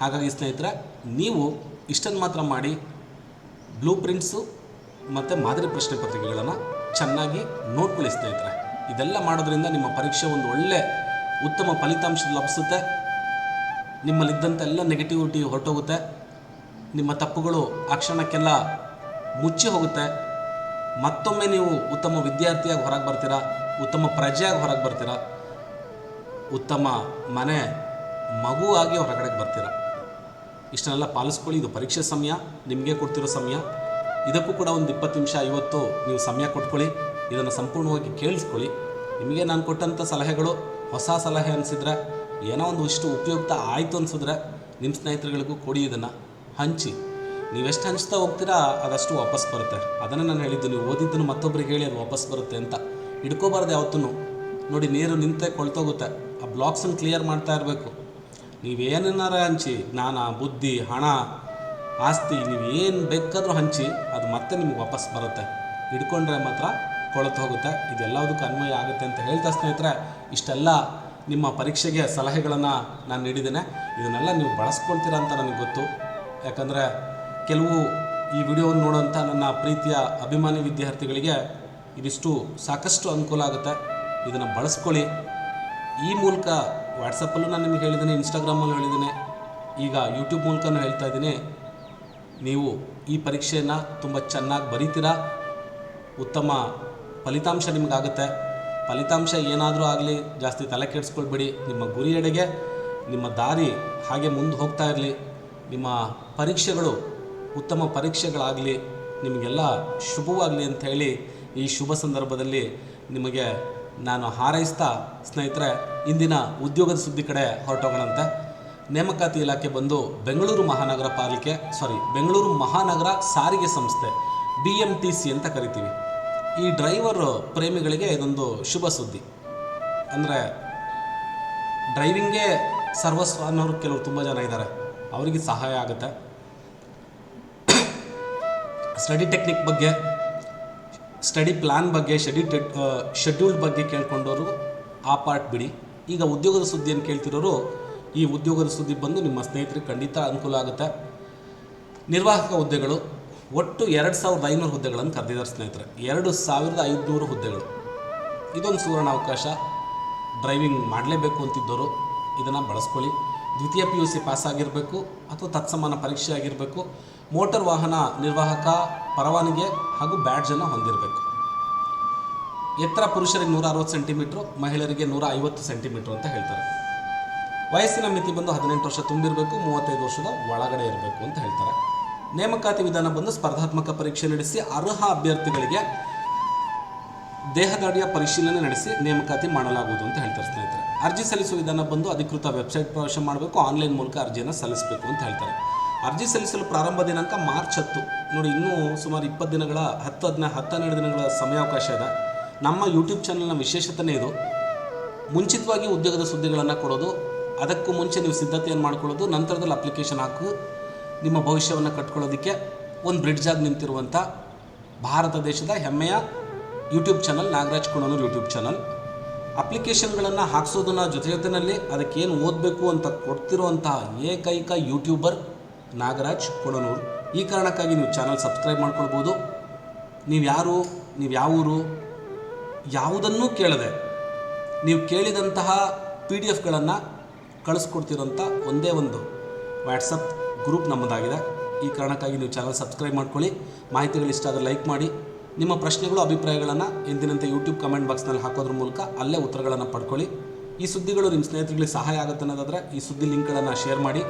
[SPEAKER 1] ಹಾಗಾಗಿ ಸ್ನೇಹಿತರೆ, ನೀವು ಇಷ್ಟನ್ನು ಮಾತ್ರ ಮಾಡಿ ಬ್ಲೂ ಪ್ರಿಂಟ್ಸು ಮತ್ತು ಮಾದರಿ ಪ್ರಶ್ನೆ ಪತ್ರಿಕೆಗಳನ್ನು ಚೆನ್ನಾಗಿ ನೋಡ್ಕೊಳ್ಳಿ ಸ್ನೇಹಿತರೆ. ಇದೆಲ್ಲ ಮಾಡೋದ್ರಿಂದ ನಿಮ್ಮ ಪರೀಕ್ಷೆ ಒಂದು ಒಳ್ಳೆ ಉತ್ತಮ ಫಲಿತಾಂಶ ಲಭಿಸುತ್ತೆ. ನಿಮ್ಮಲ್ಲಿದ್ದಂಥ ಎಲ್ಲ ನೆಗೆಟಿವಿಟಿ ಹೊರಟೋಗುತ್ತೆ. ನಿಮ್ಮ ತಪ್ಪುಗಳು ಆ ಕ್ಷಣಕ್ಕೆಲ್ಲ ಮುಚ್ಚಿ ಹೋಗುತ್ತೆ. ಮತ್ತೊಮ್ಮೆ ನೀವು ಉತ್ತಮ ವಿದ್ಯಾರ್ಥಿಯಾಗಿ ಹೊರಗೆ ಬರ್ತೀರಾ? ಉತ್ತಮ ಪ್ರಜೆಯಾಗಿ ಹೊರಗೆ ಬರ್ತೀರಾ? ಉತ್ತಮ ಮನೆ ಮಗುವಾಗಿ ಹೊರಗಡೆಗೆ ಬರ್ತೀರಾ? ಇಷ್ಟನ್ನೆಲ್ಲ ಪಾಲಿಸ್ಕೊಳ್ಳಿ. ಇದು ಪರೀಕ್ಷೆ ಸಮಯ, ನಿಮಗೆ ಕೊಡ್ತಿರೋ ಸಮಯ. ಇದಕ್ಕೂ ಕೂಡ ಒಂದು ಇಪ್ಪತ್ತು ನಿಮಿಷ, ಐವತ್ತು ನೀವು ಸಮಯ ಕೊಟ್ಕೊಳ್ಳಿ. ಇದನ್ನು ಸಂಪೂರ್ಣವಾಗಿ ಕೇಳಿಸ್ಕೊಳ್ಳಿ. ನಿಮಗೆ ನಾನು ಕೊಟ್ಟಂಥ ಸಲಹೆಗಳು, ಹೊಸ ಸಲಹೆ ಅನಿಸಿದ್ರೆ ಏನೋ ಒಂದು ಇಷ್ಟು ಉಪಯುಕ್ತ ಆಯಿತು ಅನಿಸಿದ್ರೆ ನಿಮ್ಮ ಸ್ನೇಹಿತರುಗಳಿಗೂ ಕೊಡಿ ಇದನ್ನು. ಹಂಚಿ. ನೀವೆಷ್ಟು ಹಂಚ್ತಾ ಹೋಗ್ತೀರಾ, ಅದಷ್ಟು ವಾಪಸ್ ಬರುತ್ತೆ. ಅದನ್ನು ನಾನು ಹೇಳಿದ್ದು, ನೀವು ಓದಿದ್ದನ್ನು ಮತ್ತೊಬ್ಬರಿಗೆ ಹೇಳಿ ಅದು ವಾಪಸ್ ಬರುತ್ತೆ ಅಂತ. ಇಟ್ಕೋಬಾರ್ದು ಯಾವತ್ತೂ ನೋಡಿ, ನೀರು ನಿಂತೆ ಕೊಳ್ತೋಗುತ್ತೆ. ಆ ಬ್ಲಾಕ್ಸನ್ನು ಕ್ಲಿಯರ್ ಮಾಡ್ತಾ ಇರಬೇಕು. ನೀವೇನಾರ ಹಂಚಿ, ಜ್ಞಾನ, ಬುದ್ಧಿ, ಹಣ, ಆಸ್ತಿ, ನೀವು ಏನು ಬೇಕಾದರೂ ಹಂಚಿ, ಅದು ಮತ್ತೆ ನಿಮ್ಗೆ ವಾಪಸ್ ಬರುತ್ತೆ. ಹಿಡ್ಕೊಂಡ್ರೆ ಮಾತ್ರ ಕೊಳತು ಹೋಗುತ್ತೆ ಇದೆಲ್ಲದಕ್ಕೂ ಅನ್ವಯ ಆಗುತ್ತೆ ಅಂತ ಹೇಳ್ತಾ ಸ್ನೇಹಿತರೆ, ಇಷ್ಟೆಲ್ಲ ನಿಮ್ಮ ಪರೀಕ್ಷೆಗೆ ಸಲಹೆಗಳನ್ನು ನಾನು ನೀಡಿದ್ದೇನೆ. ಇದನ್ನೆಲ್ಲ ನೀವು ಬಳಸ್ಕೊಳ್ತೀರಾ ಅಂತ ನನಗೆ ಗೊತ್ತು. ಯಾಕಂದರೆ ಕೆಲವು ಈ ವಿಡಿಯೋವನ್ನು ನೋಡುವಂಥ ನನ್ನ ಪ್ರೀತಿಯ ಅಭಿಮಾನಿ ವಿದ್ಯಾರ್ಥಿಗಳಿಗೆ ಇದಿಷ್ಟು ಸಾಕಷ್ಟು ಅನುಕೂಲ ಆಗುತ್ತೆ. ಇದನ್ನು ಬಳಸ್ಕೊಳ್ಳಿ. ಈ ಮೂಲಕ ವಾಟ್ಸಪ್ಪಲ್ಲೂ ನಾನು ನಿಮಗೆ ಹೇಳಿದ್ದೀನಿ ಇನ್ಸ್ಟಾಗ್ರಾಮಲ್ಲೂ ಹೇಳಿದ್ದೀನಿ. ಈಗ ಯೂಟ್ಯೂಬ್ ಮೂಲಕನೂ ಹೇಳ್ತಾ ಇದ್ದೀನಿ, ನೀವು ಈ ಪರೀಕ್ಷೆಯನ್ನು ತುಂಬ ಚೆನ್ನಾಗಿ ಬರೀತೀರಾ. ಉತ್ತಮ ಫಲಿತಾಂಶ ನಿಮಗಾಗುತ್ತೆ. ಫಲಿತಾಂಶ ಏನಾದರೂ ಆಗಲಿ, ಜಾಸ್ತಿ ತಲೆ ಕೆಡಿಸ್ಕೊಳ್ಬೇಡಿ. ನಿಮ್ಮ ಗುರಿಯೆಡೆಗೆ ನಿಮ್ಮ ದಾರಿ ಹಾಗೆ ಮುಂದೆ ಹೋಗ್ತಾ ಇರಲಿ. ನಿಮ್ಮ ಪರೀಕ್ಷೆಗಳು ಉತ್ತಮ ಪರೀಕ್ಷೆಗಳಾಗಲಿ, ನಿಮಗೆಲ್ಲ ಶುಭವಾಗಲಿ ಅಂತ ಹೇಳಿ ಈ ಶುಭ ಸಂದರ್ಭದಲ್ಲಿ ನಿಮಗೆ ನಾನು ಹಾರೈಸ್ತಾ ಸ್ನೇಹಿತರೆ, ಇಂದಿನ ಉದ್ಯೋಗದ ಸುದ್ದಿ ಕಡೆ ಹೊರಟೋಗೋಣಂತೆ. ನೇಮಕಾತಿ ಇಲಾಖೆ ಬಂದು ಬೆಂಗಳೂರು ಮಹಾನಗರ ಪಾಲಿಕೆ ಸಾರಿ ಬೆಂಗಳೂರು ಮಹಾನಗರ ಸಾರಿಗೆ ಸಂಸ್ಥೆ ಬಿ ಎಂ ಟಿ ಸಿ ಅಂತ ಕರಿತೀವಿ. ಈ ಡ್ರೈವರ್ ಪ್ರೇಮಿಗಳಿಗೆ ಇದೊಂದು ಶುಭ ಸುದ್ದಿ. ಅಂದರೆ ಡ್ರೈವಿಂಗೇ ಸರ್ವಸ್ವ ಅನ್ನೋರು ಕೆಲವರು ತುಂಬ ಜನ ಇದ್ದಾರೆ. ಅವರಿಗೆ ಸಹಾಯ ಆಗುತ್ತೆ. ಸ್ಟಡಿ ಟೆಕ್ನಿಕ್ ಬಗ್ಗೆ ಸ್ಟಡಿ ಪ್ಲ್ಯಾನ್ ಬಗ್ಗೆ ಶೆಡ್ಯೂ ಶೆಡ್ಯೂಲ್ಡ್ ಬಗ್ಗೆ ಕೇಳ್ಕೊಂಡವರು ಆ ಪಾರ್ಟ್ ಬಿಡಿ. ಈಗ ಉದ್ಯೋಗದ ಸುದ್ದಿಯನ್ನು ಕೇಳ್ತಿರೋರು, ಈ ಉದ್ಯೋಗದ ಸುದ್ದಿ ಬಂದು ನಿಮ್ಮ ಸ್ನೇಹಿತರಿಗೆ ಖಂಡಿತ ಅನುಕೂಲ ಆಗುತ್ತೆ. ನಿರ್ವಾಹಕ ಹುದ್ದೆಗಳು ಒಟ್ಟು ಎರಡು ಸಾವಿರದ ಐನೂರು ಹುದ್ದೆಗಳನ್ನು ಕರೆದಿದ್ದಾರೆ ಸ್ನೇಹಿತರೆ. ಎರಡು ಸಾವಿರದ ಐದುನೂರು ಹುದ್ದೆಗಳು. ಇದೊಂದು ಸುವರ್ಣ ಅವಕಾಶ ಡ್ರೈವಿಂಗ್ ಮಾಡಲೇಬೇಕು ಅಂತಿದ್ದವರು ಇದನ್ನು ಬಳಸ್ಕೊಳ್ಳಿ. ದ್ವಿತೀಯ ಪಿ ಯು ಸಿ ಪಾಸ್ ಆಗಿರಬೇಕು ಅಥವಾ ತತ್ಸಮಾನ ಪರೀಕ್ಷೆ ಆಗಿರಬೇಕು. ಮೋಟಾರ್ ವಾಹನ ನಿರ್ವಾಹಕ ಪರವಾನಗಿ ಹಾಗೂ ಬ್ಯಾಡ್ಜನ್ನು ಹೊಂದಿರಬೇಕು. ಎತ್ತರ ಪುರುಷರಿಗೆ ನೂರ ಅರವತ್ತು ಸೆಂಟಿಮೀಟ್ರು, ಮಹಿಳೆಯರಿಗೆ ನೂರ ಐವತ್ತು ಸೆಂಟಿಮೀಟ್ರು ಅಂತ ಹೇಳ್ತಾರೆ. ವಯಸ್ಸಿನ ಮಿತಿ ಬಂದು ಹದಿನೆಂಟು ವರ್ಷ ತುಂಬಿರಬೇಕು, ಮೂವತ್ತೈದು ವರ್ಷದ ಒಳಗಡೆ ಇರಬೇಕು ಅಂತ ಹೇಳ್ತಾರೆ. ನೇಮಕಾತಿ ವಿಧಾನ ಬಂದು ಸ್ಪರ್ಧಾತ್ಮಕ ಪರೀಕ್ಷೆ ನಡೆಸಿ ಅರ್ಹ ಅಭ್ಯರ್ಥಿಗಳಿಗೆ ದೇಹದಾಡಿಯ ಪರಿಶೀಲನೆ ನಡೆಸಿ ನೇಮಕಾತಿ ಮಾಡಲಾಗುವುದು ಅಂತ ಹೇಳ್ತಾರೆ ಸ್ನೇಹಿತರೆ. ಅರ್ಜಿ ಸಲ್ಲಿಸುವ ವಿಧಾನ ಬಂದು ಅಧಿಕೃತ ವೆಬ್ಸೈಟ್ ಪ್ರವೇಶ ಮಾಡಬೇಕು. ಆನ್ಲೈನ್ ಮೂಲಕ ಅರ್ಜಿಯನ್ನು ಸಲ್ಲಿಸಬೇಕು ಅಂತ ಹೇಳ್ತಾರೆ. ಅರ್ಜಿ ಸಲ್ಲಿಸಲು ಪ್ರಾರಂಭ ದಿನಾಂಕ ಮಾರ್ಚ್ ಹತ್ತು. ನೋಡಿ, ಇನ್ನೂ ಸುಮಾರು ಇಪ್ಪತ್ತು ದಿನಗಳ, ಹತ್ತು ಹದಿನ ಹತ್ತೆರಡು ದಿನಗಳ ಸಮಯಾವಕಾಶ ಇದೆ. ನಮ್ಮ ಯೂಟ್ಯೂಬ್ ಚಾನಲ್ನ ವಿಶೇಷತೆಯೇ ಇದು. ಮುಂಚಿತವಾಗಿ ಉದ್ಯೋಗದ ಸುದ್ದಿಗಳನ್ನು ಕೊಡೋದು, ಅದಕ್ಕೂ ಮುಂಚೆ ನೀವು ಸಿದ್ಧತೆಯನ್ನು ಮಾಡಿಕೊಳ್ಳೋದು, ನಂತರದಲ್ಲಿ ಅಪ್ಲಿಕೇಶನ್ ಹಾಕು ನಿಮ್ಮ ಭವಿಷ್ಯವನ್ನು ಕಟ್ಕೊಳ್ಳೋದಕ್ಕೆ ಒಂದು ಬ್ರಿಡ್ಜ್ ಆಗಿ ನಿಂತಿರುವಂಥ ಭಾರತ ದೇಶದ ಹೆಮ್ಮೆಯ YouTube channel, Nagaraj Kunanur YouTube channel. ಅಪ್ಲಿಕೇಶನ್ಗಳನ್ನು ಹಾಕ್ಸೋದನ್ನ ಜೊತೆ ಜೊತೆಯಲ್ಲಿ ಅದಕ್ಕೇನು ಓದಬೇಕು ಅಂತ ಕೊಡ್ತಿರುವಂತಹ ಏಕೈಕ ಯೂಟ್ಯೂಬರ್ ನಾಗರಾಜ್ ಕೊಣನೂರು. ಈ ಕಾರಣಕ್ಕಾಗಿ ನೀವು ಚಾನಲ್ ಸಬ್ಸ್ಕ್ರೈಬ್ ಮಾಡ್ಕೊಳ್ಬೋದು. ನೀವು ಯಾರು, ನೀವು ಯಾವ ಊರು, ಯಾವುದನ್ನೂ ಕೇಳದೆ ನೀವು ಕೇಳಿದಂತಹ ಪಿ ಡಿ ಎಫ್ಗಳನ್ನು ಕಳಿಸ್ಕೊಡ್ತಿರೋಂಥ ಒಂದೇ ಒಂದು ವಾಟ್ಸಪ್ ಗ್ರೂಪ್ ನಮ್ಮದಾಗಿದೆ. ಈ ಕಾರಣಕ್ಕಾಗಿ ನೀವು ಚಾನಲ್ ಸಬ್ಸ್ಕ್ರೈಬ್ ಮಾಡ್ಕೊಳ್ಳಿ. ಮಾಹಿತಿಗಳು ಇಷ್ಟ ಆದರೆ ಲೈಕ್ ಮಾಡಿ. ನಿಮ್ಮ ಪ್ರಶ್ನೆಗಳು, ಅಭಿಪ್ರಾಯಗಳನ್ನು ಎಂದಿನಂತೆ ಯೂಟ್ಯೂಬ್ ಕಮೆಂಟ್ ಬಾಕ್ಸ್ನಲ್ಲಿ ಹಾಕೋದ್ರ ಮೂಲಕ ಅಲ್ಲೇ ಉತ್ತರಗಳನ್ನು ಪಡ್ಕೊಳ್ಳಿ. ಈ ಸುದ್ದಿಗಳು ನಿಮ್ಮ ಸ್ನೇಹಿತರುಗಳಿಗೆ ಸಹಾಯ ಆಗುತ್ತೆ ಅನ್ನೋದಾದರೆ ಈ ಸುದ್ದಿ ಲಿಂಕ್ಗಳನ್ನು ಶೇರ್ ಮಾಡಿ.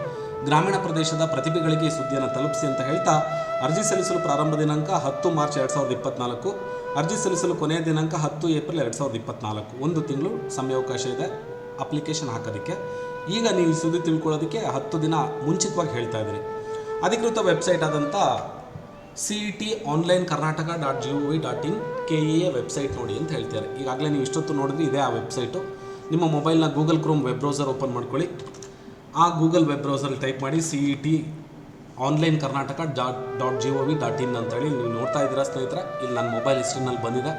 [SPEAKER 1] ಗ್ರಾಮೀಣ ಪ್ರದೇಶದ ಪ್ರತಿಭೆಗಳಿಗೆ ಈ ಸುದ್ದಿಯನ್ನು ತಲುಪಿಸಿ ಅಂತ ಹೇಳ್ತಾ ಅರ್ಜಿ ಸಲ್ಲಿಸಲು ಪ್ರಾರಂಭ ದಿನಾಂಕ ಹತ್ತು ಮಾರ್ಚ್ ಎರಡು ಸಾವಿರದ ಇಪ್ಪತ್ನಾಲ್ಕು. ಅರ್ಜಿ ಸಲ್ಲಿಸಲು ಕೊನೆಯ ದಿನಾಂಕ ಹತ್ತು ಏಪ್ರಿಲ್ ಎರಡು ಸಾವಿರದ ಇಪ್ಪತ್ನಾಲ್ಕು. ಒಂದು ತಿಂಗಳು ಸಮಯಾವಕಾಶ ಇದೆ. ಅಪ್ಲಿಕೇಶನ್ ಹಾಕೋದಕ್ಕೆ. ಈಗ ನೀವು ಸುದ್ದಿ ತಿಳ್ಕೊಳ್ಳೋದಕ್ಕೆ ಹತ್ತು ದಿನ ಮುಂಚಿತವಾಗಿ ಹೇಳ್ತಾ ಇದ್ದೀನಿ. ಅಧಿಕೃತ ವೆಬ್ಸೈಟ್ ಆದಂಥ C E T online Karnataka dot G O V dot in K E A website ನೋಡಿ ಅಂತ ಹೇಳ್ತಾರೆ. ಈಗಾಗಲೇ ನೀವು ಇಷ್ಟೊತ್ತು ನೋಡಿದ್ರೆ ಇದೇ ಆ ವೆಬ್ಸೈಟು. ನಿಮ್ಮ ಮೊಬೈಲ್ನ Google Chrome web browser open ಮಾಡ್ಕೊಳ್ಳಿ. ಆ ಗೂಗಲ್ ವೆಬ್ ಬ್ರೌಸರಲ್ಲಿ ಟೈಪ್ ಮಾಡಿ C E T online Karnataka dot dot G O V dot in ಅಂತೇಳಿ ನೀವು ನೋಡ್ತಾ ಇದ್ದೀರಾ ಸ್ನೇಹಿತರೆ. ಇಲ್ಲಿ ನನ್ನ ಮೊಬೈಲ್ ಹಿಸ್ಟ್ರಿನಲ್ಲಿ ಬಂದಿದೆ.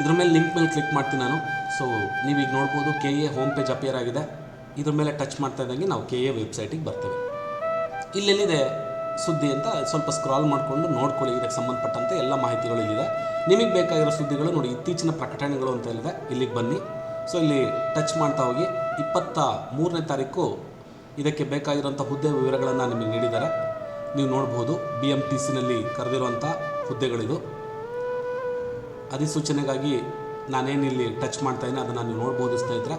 [SPEAKER 1] ಇದ್ರ ಮೇಲೆ ಲಿಂಕ್ ಮೇಲೆ ಕ್ಲಿಕ್ ಮಾಡ್ತೀನಿ ನಾನು. ಸೊ ನೀವೀಗ ನೋಡ್ಬೋದು K A home page appear ಆಗಿದೆ. ಇದ್ರ ಮೇಲೆ ಟಚ್ ಮಾಡ್ತಾ ಇದ್ದಂಗೆ ನಾವು ಕೆ ಎ ವೆಬ್ಸೈಟಿಗೆ ಬರ್ತೇವೆ. ಇಲ್ಲೆಲ್ಲಿದೆ ಸುದ್ದಿ ಅಂತ ಸ್ವಲ್ಪ ಸ್ಕ್ರಾಲ್ ಮಾಡಿಕೊಂಡು ನೋಡ್ಕೊಳ್ಳಿ. ಇದಕ್ಕೆ ಸಂಬಂಧಪಟ್ಟಂತೆ ಎಲ್ಲ ಮಾಹಿತಿಗಳು ಇಲ್ಲಿದೆ. ನಿಮಗೆ ಬೇಕಾಗಿರೋ ಸುದ್ದಿಗಳು ನೋಡಿ, ಇತ್ತೀಚಿನ ಪ್ರಕಟಣೆಗಳು ಅಂತ ಹೇಳಿದೆ. ಇಲ್ಲಿಗೆ ಬನ್ನಿ. ಸೊ ಇಲ್ಲಿ ಟಚ್ ಮಾಡ್ತಾ ಹೋಗಿ. ಇಪ್ಪತ್ತ ಮೂರನೇ ತಾರೀಕು ಇದಕ್ಕೆ ಬೇಕಾಗಿರುವಂಥ ಹುದ್ದೆ ವಿವರಗಳನ್ನು ನಿಮಗೆ ನೀಡಿದ್ದಾರೆ. ನೀವು ನೋಡ್ಬೋದು ಬಿ ಎಂ ಟಿ ಸಿನಲ್ಲಿ ಕರೆದಿರುವಂಥ ಹುದ್ದೆಗಳಿದು. ಅಧಿಸೂಚನೆಗಾಗಿ ನಾನೇನು ಇಲ್ಲಿ ಟಚ್ ಮಾಡ್ತಾ ಇದ್ದೀನಿ ಅದನ್ನು ನೀವು ನೋಡ್ಬೋದು ಸ್ನೇಹಿತರೆ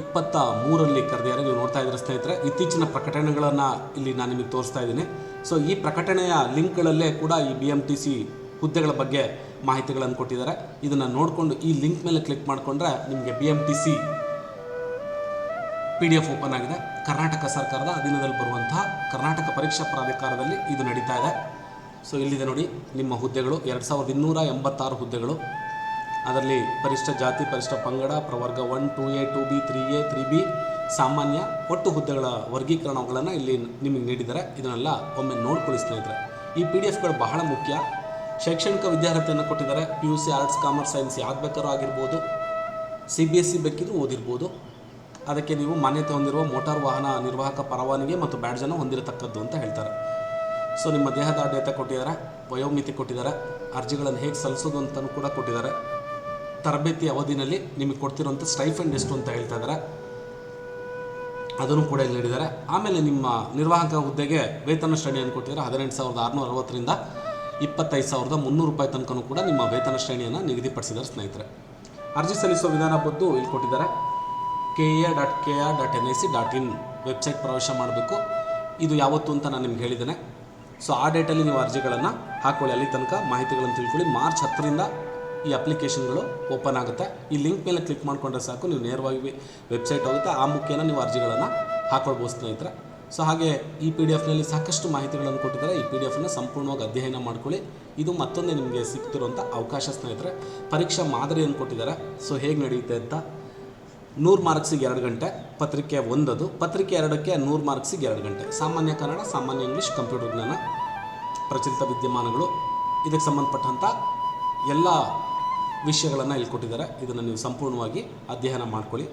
[SPEAKER 1] ಇಪ್ಪತ್ತ ಮೂರಲ್ಲಿ ಕರೆದಿದ್ದಾರೆ, ನೀವು ನೋಡ್ತಾ ಇದ್ದೀರ ಸ್ನೇಹಿತರೆ ಇತ್ತೀಚಿನ ಪ್ರಕಟಣೆಗಳನ್ನು ಇಲ್ಲಿ ನಾನು ನಿಮಗೆ ತೋರಿಸ್ತಾ ಇದ್ದೀನಿ. ಸೊ ಈ ಪ್ರಕಟಣೆಯ ಲಿಂಕ್ಗಳಲ್ಲೇ ಕೂಡ ಈ ಬಿ ಎಂ ಟಿ ಸಿ ಹುದ್ದೆಗಳ ಬಗ್ಗೆ ಮಾಹಿತಿಗಳನ್ನು ಕೊಟ್ಟಿದ್ದಾರೆ. ಇದನ್ನು ನೋಡಿಕೊಂಡು ಈ ಲಿಂಕ್ ಮೇಲೆ ಕ್ಲಿಕ್ ಮಾಡಿಕೊಂಡ್ರೆ ನಿಮಗೆ B M T C P D F open ಆಗಿದೆ. ಕರ್ನಾಟಕ ಸರ್ಕಾರದ ಅಧೀನದಲ್ಲಿ ಬರುವಂತಹ ಕರ್ನಾಟಕ ಪರೀಕ್ಷಾ ಪ್ರಾಧಿಕಾರದಲ್ಲಿ ಇದು ನಡೀತಾ ಇದೆ. ಸೊ ಇಲ್ಲಿದೆ ನೋಡಿ ನಿಮ್ಮ ಹುದ್ದೆಗಳು. ಎರಡು ಸಾವಿರದ ಇನ್ನೂರ ಎಂಬತ್ತಾರು ಹುದ್ದೆಗಳು. ಅದರಲ್ಲಿ ಪರಿಷ್ಠ ಜಾತಿ, ಪರಿಷ್ಠ ಪಂಗಡ, ಪ್ರವರ್ಗ one, two A, two B, three A, three B ಸಾಮಾನ್ಯ ಒಟ್ಟು ಹುದ್ದೆಗಳ ವರ್ಗೀಕರಣಗಳನ್ನು ಇಲ್ಲಿ ನಿಮಗೆ ನೀಡಿದ್ದಾರೆ. ಇದನ್ನೆಲ್ಲ ಒಮ್ಮೆ ನೋಡ್ಕೊಳ್ಳಿ ಸ್ನೇಹಿತರೆ ಈ ಪಿ ಡಿ ಎಫ್ಗಳು ಬಹಳ ಮುಖ್ಯ. ಶೈಕ್ಷಣಿಕ ವಿದ್ಯಾರ್ಹತೆಯನ್ನು ಕೊಟ್ಟಿದ್ದಾರೆ. P U C arts commerce science ಯಾಕೆ ಬೇಕಾದ್ರೂ ಆಗಿರ್ಬೋದು. ಸಿ ಬಿ ಎಸ್ ಸಿ ಬೇಕಿದ್ರೂ ಓದಿರ್ಬೋದು. ಅದಕ್ಕೆ ನೀವು ಮಾನ್ಯತೆ ಹೊಂದಿರುವ ಮೋಟಾರ್ ವಾಹನ ನಿರ್ವಾಹಕ ಪರವಾನಗಿ ಮತ್ತು ಬ್ಯಾಡ್ಜನ್ನು ಹೊಂದಿರತಕ್ಕದ್ದು ಅಂತ ಹೇಳ್ತಾರೆ. ಸೊ, ನಿಮ್ಮ ದೇಹದ ಕೊಟ್ಟಿದ್ದಾರೆ, ವಯೋಮಿತಿ ಕೊಟ್ಟಿದ್ದಾರೆ, ಅರ್ಜಿಗಳನ್ನು ಹೇಗೆ ಸಲ್ಲಿಸೋದು ಅಂತಲೂ ಕೂಡ ಕೊಟ್ಟಿದ್ದಾರೆ. ತರಬೇತಿ ಅವಧಿನಲ್ಲಿ ನಿಮಗೆ ಕೊಡ್ತಿರೋಂಥ ಸ್ಟೈಫಂಡ್ ಎಷ್ಟು ಅಂತ ಹೇಳ್ತಾ ಇದ್ದಾರೆ. ಅದನ್ನು ಕೂಡ ಇಲ್ಲಿ ನೀಡಿದ್ದಾರೆ. ಆಮೇಲೆ ನಿಮ್ಮ ನಿರ್ವಾಹಕ ಹುದ್ದೆಗೆ ವೇತನ ಶ್ರೇಣಿಯನ್ನು ಕೊಟ್ಟಿದ್ದಾರೆ. ಹದಿನೆಂಟು ಸಾವಿರದ ಆರುನೂರ ಅರವತ್ತರಿಂದ ಇಪ್ಪತ್ತೈದು ಸಾವಿರದ ಮುನ್ನೂರು ರೂಪಾಯಿ ತನಕನೂ ಕೂಡ ನಿಮ್ಮ ವೇತನ ಶ್ರೇಣಿಯನ್ನು ನಿಗದಿಪಡಿಸಿದ್ದಾರೆ ಸ್ನೇಹಿತರೆ. ಅರ್ಜಿ ಸಲ್ಲಿಸುವ ವಿಧಾನ ಬದ್ದು ಇಲ್ಲಿ ಕೊಟ್ಟಿದ್ದಾರೆ. K A dot K R dot N I C dot in website ಪ್ರವೇಶ ಮಾಡಬೇಕು. ಇದು ಯಾವತ್ತು ಅಂತ ನಾನು ನಿಮ್ಗೆ ಹೇಳಿದ್ದೇನೆ. ಸೊ ಆ ಡೇಟಲ್ಲಿ ನೀವು ಅರ್ಜಿಗಳನ್ನು ಹಾಕೊಳ್ಳಿ. ಅಲ್ಲಿ ತನಕ ಮಾಹಿತಿಗಳನ್ನು ತಿಳ್ಕೊಳ್ಳಿ. ಮಾರ್ಚ್ ಹತ್ತರಿಂದ ಈ ಅಪ್ಲಿಕೇಶನ್ಗಳು ಓಪನ್ ಆಗುತ್ತೆ. ಈ ಲಿಂಕ್ ಮೇಲೆ ಕ್ಲಿಕ್ ಮಾಡಿಕೊಂಡ್ರೆ ಸಾಕು. ನೀವು ನೇರವಾಗಿ ವೆಬ್ಸೈಟ್ ಹೋಗುತ್ತೆ. ಆ ಮುಖ್ಯನ ನೀವು ಅರ್ಜಿಗಳನ್ನು ಹಾಕೊಳ್ಬೋದು ಸ್ನೇಹಿತರೆ. ಸೊ ಹಾಗೆ ಈ ಪಿ ಡಿ ಎಫ್ನಲ್ಲಿ ಸಾಕಷ್ಟು ಮಾಹಿತಿಗಳನ್ನು ಕೊಟ್ಟಿದ್ದಾರೆ. ಈ ಪಿ ಡಿ ಎಫ್ನ ಸಂಪೂರ್ಣವಾಗಿ ಅಧ್ಯಯನ ಮಾಡ್ಕೊಳ್ಳಿ. ಇದು ಮತ್ತೊಂದೇ ನಿಮಗೆ ಸಿಗ್ತಿರುವಂಥ ಅವಕಾಶ, ಸ್ನೇಹಿತರೆ. ಪರೀಕ್ಷಾ ಮಾದರಿಯನ್ನು ಕೊಟ್ಟಿದ್ದಾರೆ. ಸೊ ಹೇಗೆ ನಡೆಯುತ್ತೆ ಅಂತ ನೂರು ಮಾರ್ಕ್ಸಿಗೆ ಎರಡು ಗಂಟೆ, ಪತ್ರಿಕೆ ಒಂದದು, ಪತ್ರಿಕೆ ಎರಡಕ್ಕೆ ನೂರು ಮಾರ್ಕ್ಸಿಗೆ ಎರಡು ಗಂಟೆ. ಸಾಮಾನ್ಯ ಕನ್ನಡ, ಸಾಮಾನ್ಯ ಇಂಗ್ಲೀಷ್, ಕಂಪ್ಯೂಟರ್ ಜ್ಞಾನ, ಪ್ರಚಲಿತ ವಿದ್ಯಮಾನಗಳು. ಇದಕ್ಕೆ ಸಂಬಂಧಪಟ್ಟಂಥ ಎಲ್ಲ ವಿಷಯಗಳನ್ನು ಇಲ್ಲಿ ಕೊಟ್ಟಿದ್ದಾರೆ. ಇದನ್ನು ನೀವು ಸಂಪೂರ್ಣವಾಗಿ ಅಧ್ಯಯನ ಮಾಡ್ಕೊಳ್ಳಿ.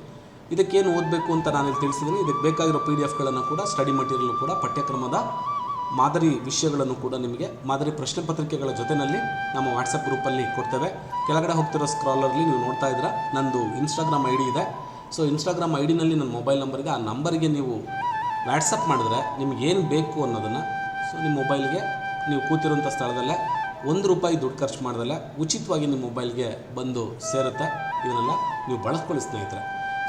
[SPEAKER 1] ಇದಕ್ಕೇನು ಓದಬೇಕು ಅಂತ ನಾನು ಇಲ್ಲಿ ತಿಳಿಸಿದ್ದೀನಿ. ಇದಕ್ಕೆ ಬೇಕಾಗಿರೋ ಪಿ ಡಿ ಎಫ್ಗಳನ್ನು ಕೂಡ ಸ್ಟಡಿ ಮಟೀರಿಯಲ್ ಕೂಡ, ಪಠ್ಯಕ್ರಮದ ಮಾದರಿ ವಿಷಯಗಳನ್ನು ಕೂಡ ನಿಮಗೆ ಮಾದರಿ ಪ್ರಶ್ನೆ ಪತ್ರಿಕೆಗಳ ಜೊತೆಯಲ್ಲಿ ನಮ್ಮ ವಾಟ್ಸಪ್ ಗ್ರೂಪಲ್ಲಿ ಕೊಡ್ತೇವೆ. ಕೆಳಗಡೆ ಹೋಗ್ತಿರೋ ಸ್ಕ್ರಾಲರ್ಲಿ ನೀವು ನೋಡ್ತಾ ಇದ್ದೀರಾ ನಂದು ಇನ್ಸ್ಟಾಗ್ರಾಮ್ ಐ ಡಿ ಇದೆ. ಸೊ ಇನ್ಸ್ಟಾಗ್ರಾಮ್ ಐ ಡಿನಲ್ಲಿ ನನ್ನ ಮೊಬೈಲ್ ನಂಬರ್ ಇದೆ. ಆ ನಂಬರಿಗೆ ನೀವು ವ್ಯಾಟ್ಸಪ್ ಮಾಡಿದ್ರೆ ನಿಮ್ಗೆ ಏನು ಬೇಕು ಅನ್ನೋದನ್ನು ಸೊ ನಿಮ್ಮ ಮೊಬೈಲ್ಗೆ ನೀವು ಕೂತಿರುವಂಥ ಸ್ಥಳದಲ್ಲೇ ಒಂದು ರೂಪಾಯಿ ದುಡ್ಡು ಖರ್ಚು ಮಾಡಿದಲ್ಲ ಉಚಿತವಾಗಿ ನಿಮ್ಮ ಮೊಬೈಲ್ಗೆ ಬಂದು ಸೇರುತ್ತೆ. ಇದನ್ನೆಲ್ಲ ನೀವು ಬಳಸ್ಕೊಳ್ಳಿ ಸ್ನೇಹಿತರೆ.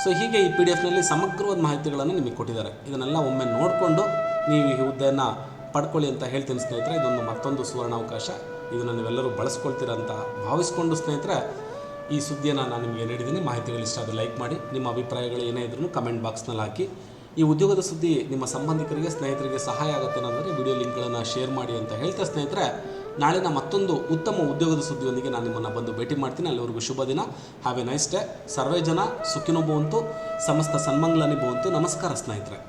[SPEAKER 1] ಸೊ ಹೀಗೆ ಈ ಪಿ ಡಿ ಎಫ್ನಲ್ಲಿ ಸಮಗ್ರವಾದ ಮಾಹಿತಿಗಳನ್ನು ನಿಮಗೆ ಕೊಟ್ಟಿದ್ದಾರೆ. ಇದನ್ನೆಲ್ಲ ಒಮ್ಮೆ ನೋಡಿಕೊಂಡು ನೀವು ಈ ಹುದ್ದೆಯನ್ನು ಪಡ್ಕೊಳ್ಳಿ ಅಂತ ಹೇಳ್ತೀನಿ ಸ್ನೇಹಿತರೆ. ಇದೊಂದು ಮತ್ತೊಂದು ಸುವರ್ಣಾವಕಾಶ. ಇದನ್ನು ನೀವೆಲ್ಲರೂ ಬಳಸ್ಕೊಳ್ತೀರ ಅಂತ ಭಾವಿಸ್ಕೊಂಡು ಸ್ನೇಹಿತರೆ ಈ ಸುದ್ದಿಯನ್ನು ನಾನು ನಿಮಗೆ ನೀಡಿದ್ದೀನಿ. ಮಾಹಿತಿಗಳು ಇಷ್ಟ ಆದರೆ ಲೈಕ್ ಮಾಡಿ. ನಿಮ್ಮ ಅಭಿಪ್ರಾಯಗಳು ಏನೇ ಇದ್ರೂ ಕಮೆಂಟ್ ಬಾಕ್ಸ್ನಲ್ಲಿ ಹಾಕಿ. ಈ ಉದ್ಯೋಗದ ಸುದ್ದಿ ನಿಮ್ಮ ಸಂಬಂಧಿಕರಿಗೆ, ಸ್ನೇಹಿತರಿಗೆ ಸಹಾಯ ಆಗುತ್ತೆ ಅನ್ನೋದ್ರೆ ವಿಡಿಯೋ ಲಿಂಕ್ಗಳನ್ನು ಶೇರ್ ಮಾಡಿ ಅಂತ ಹೇಳ್ತಾ ಸ್ನೇಹಿತರೆ, ನಾಳಿನ ಮತ್ತೊಂದು ಉತ್ತಮ ಉದ್ಯೋಗದ ಸುದ್ದಿಯೊಂದಿಗೆ ನಾನು ನಿಮ್ಮನ್ನು ಬಂದು ಭೇಟಿ ಮಾಡ್ತೀನಿ. ಅಲ್ಲಿವರೆಗೂ ಶುಭ ದಿನ. ಹ್ಯಾವ್ ಎ ನೈಸ್ ಡೇ ಸರ್ವೇ ಜನ ಸುಖಿನೋ ಭವಂತು ಸಮಸ್ತ ಸನ್ಮಂಗ್ಲನಿ ಭವಂತು ನಮಸ್ಕಾರ ಸ್ನೇಹಿತರೆ.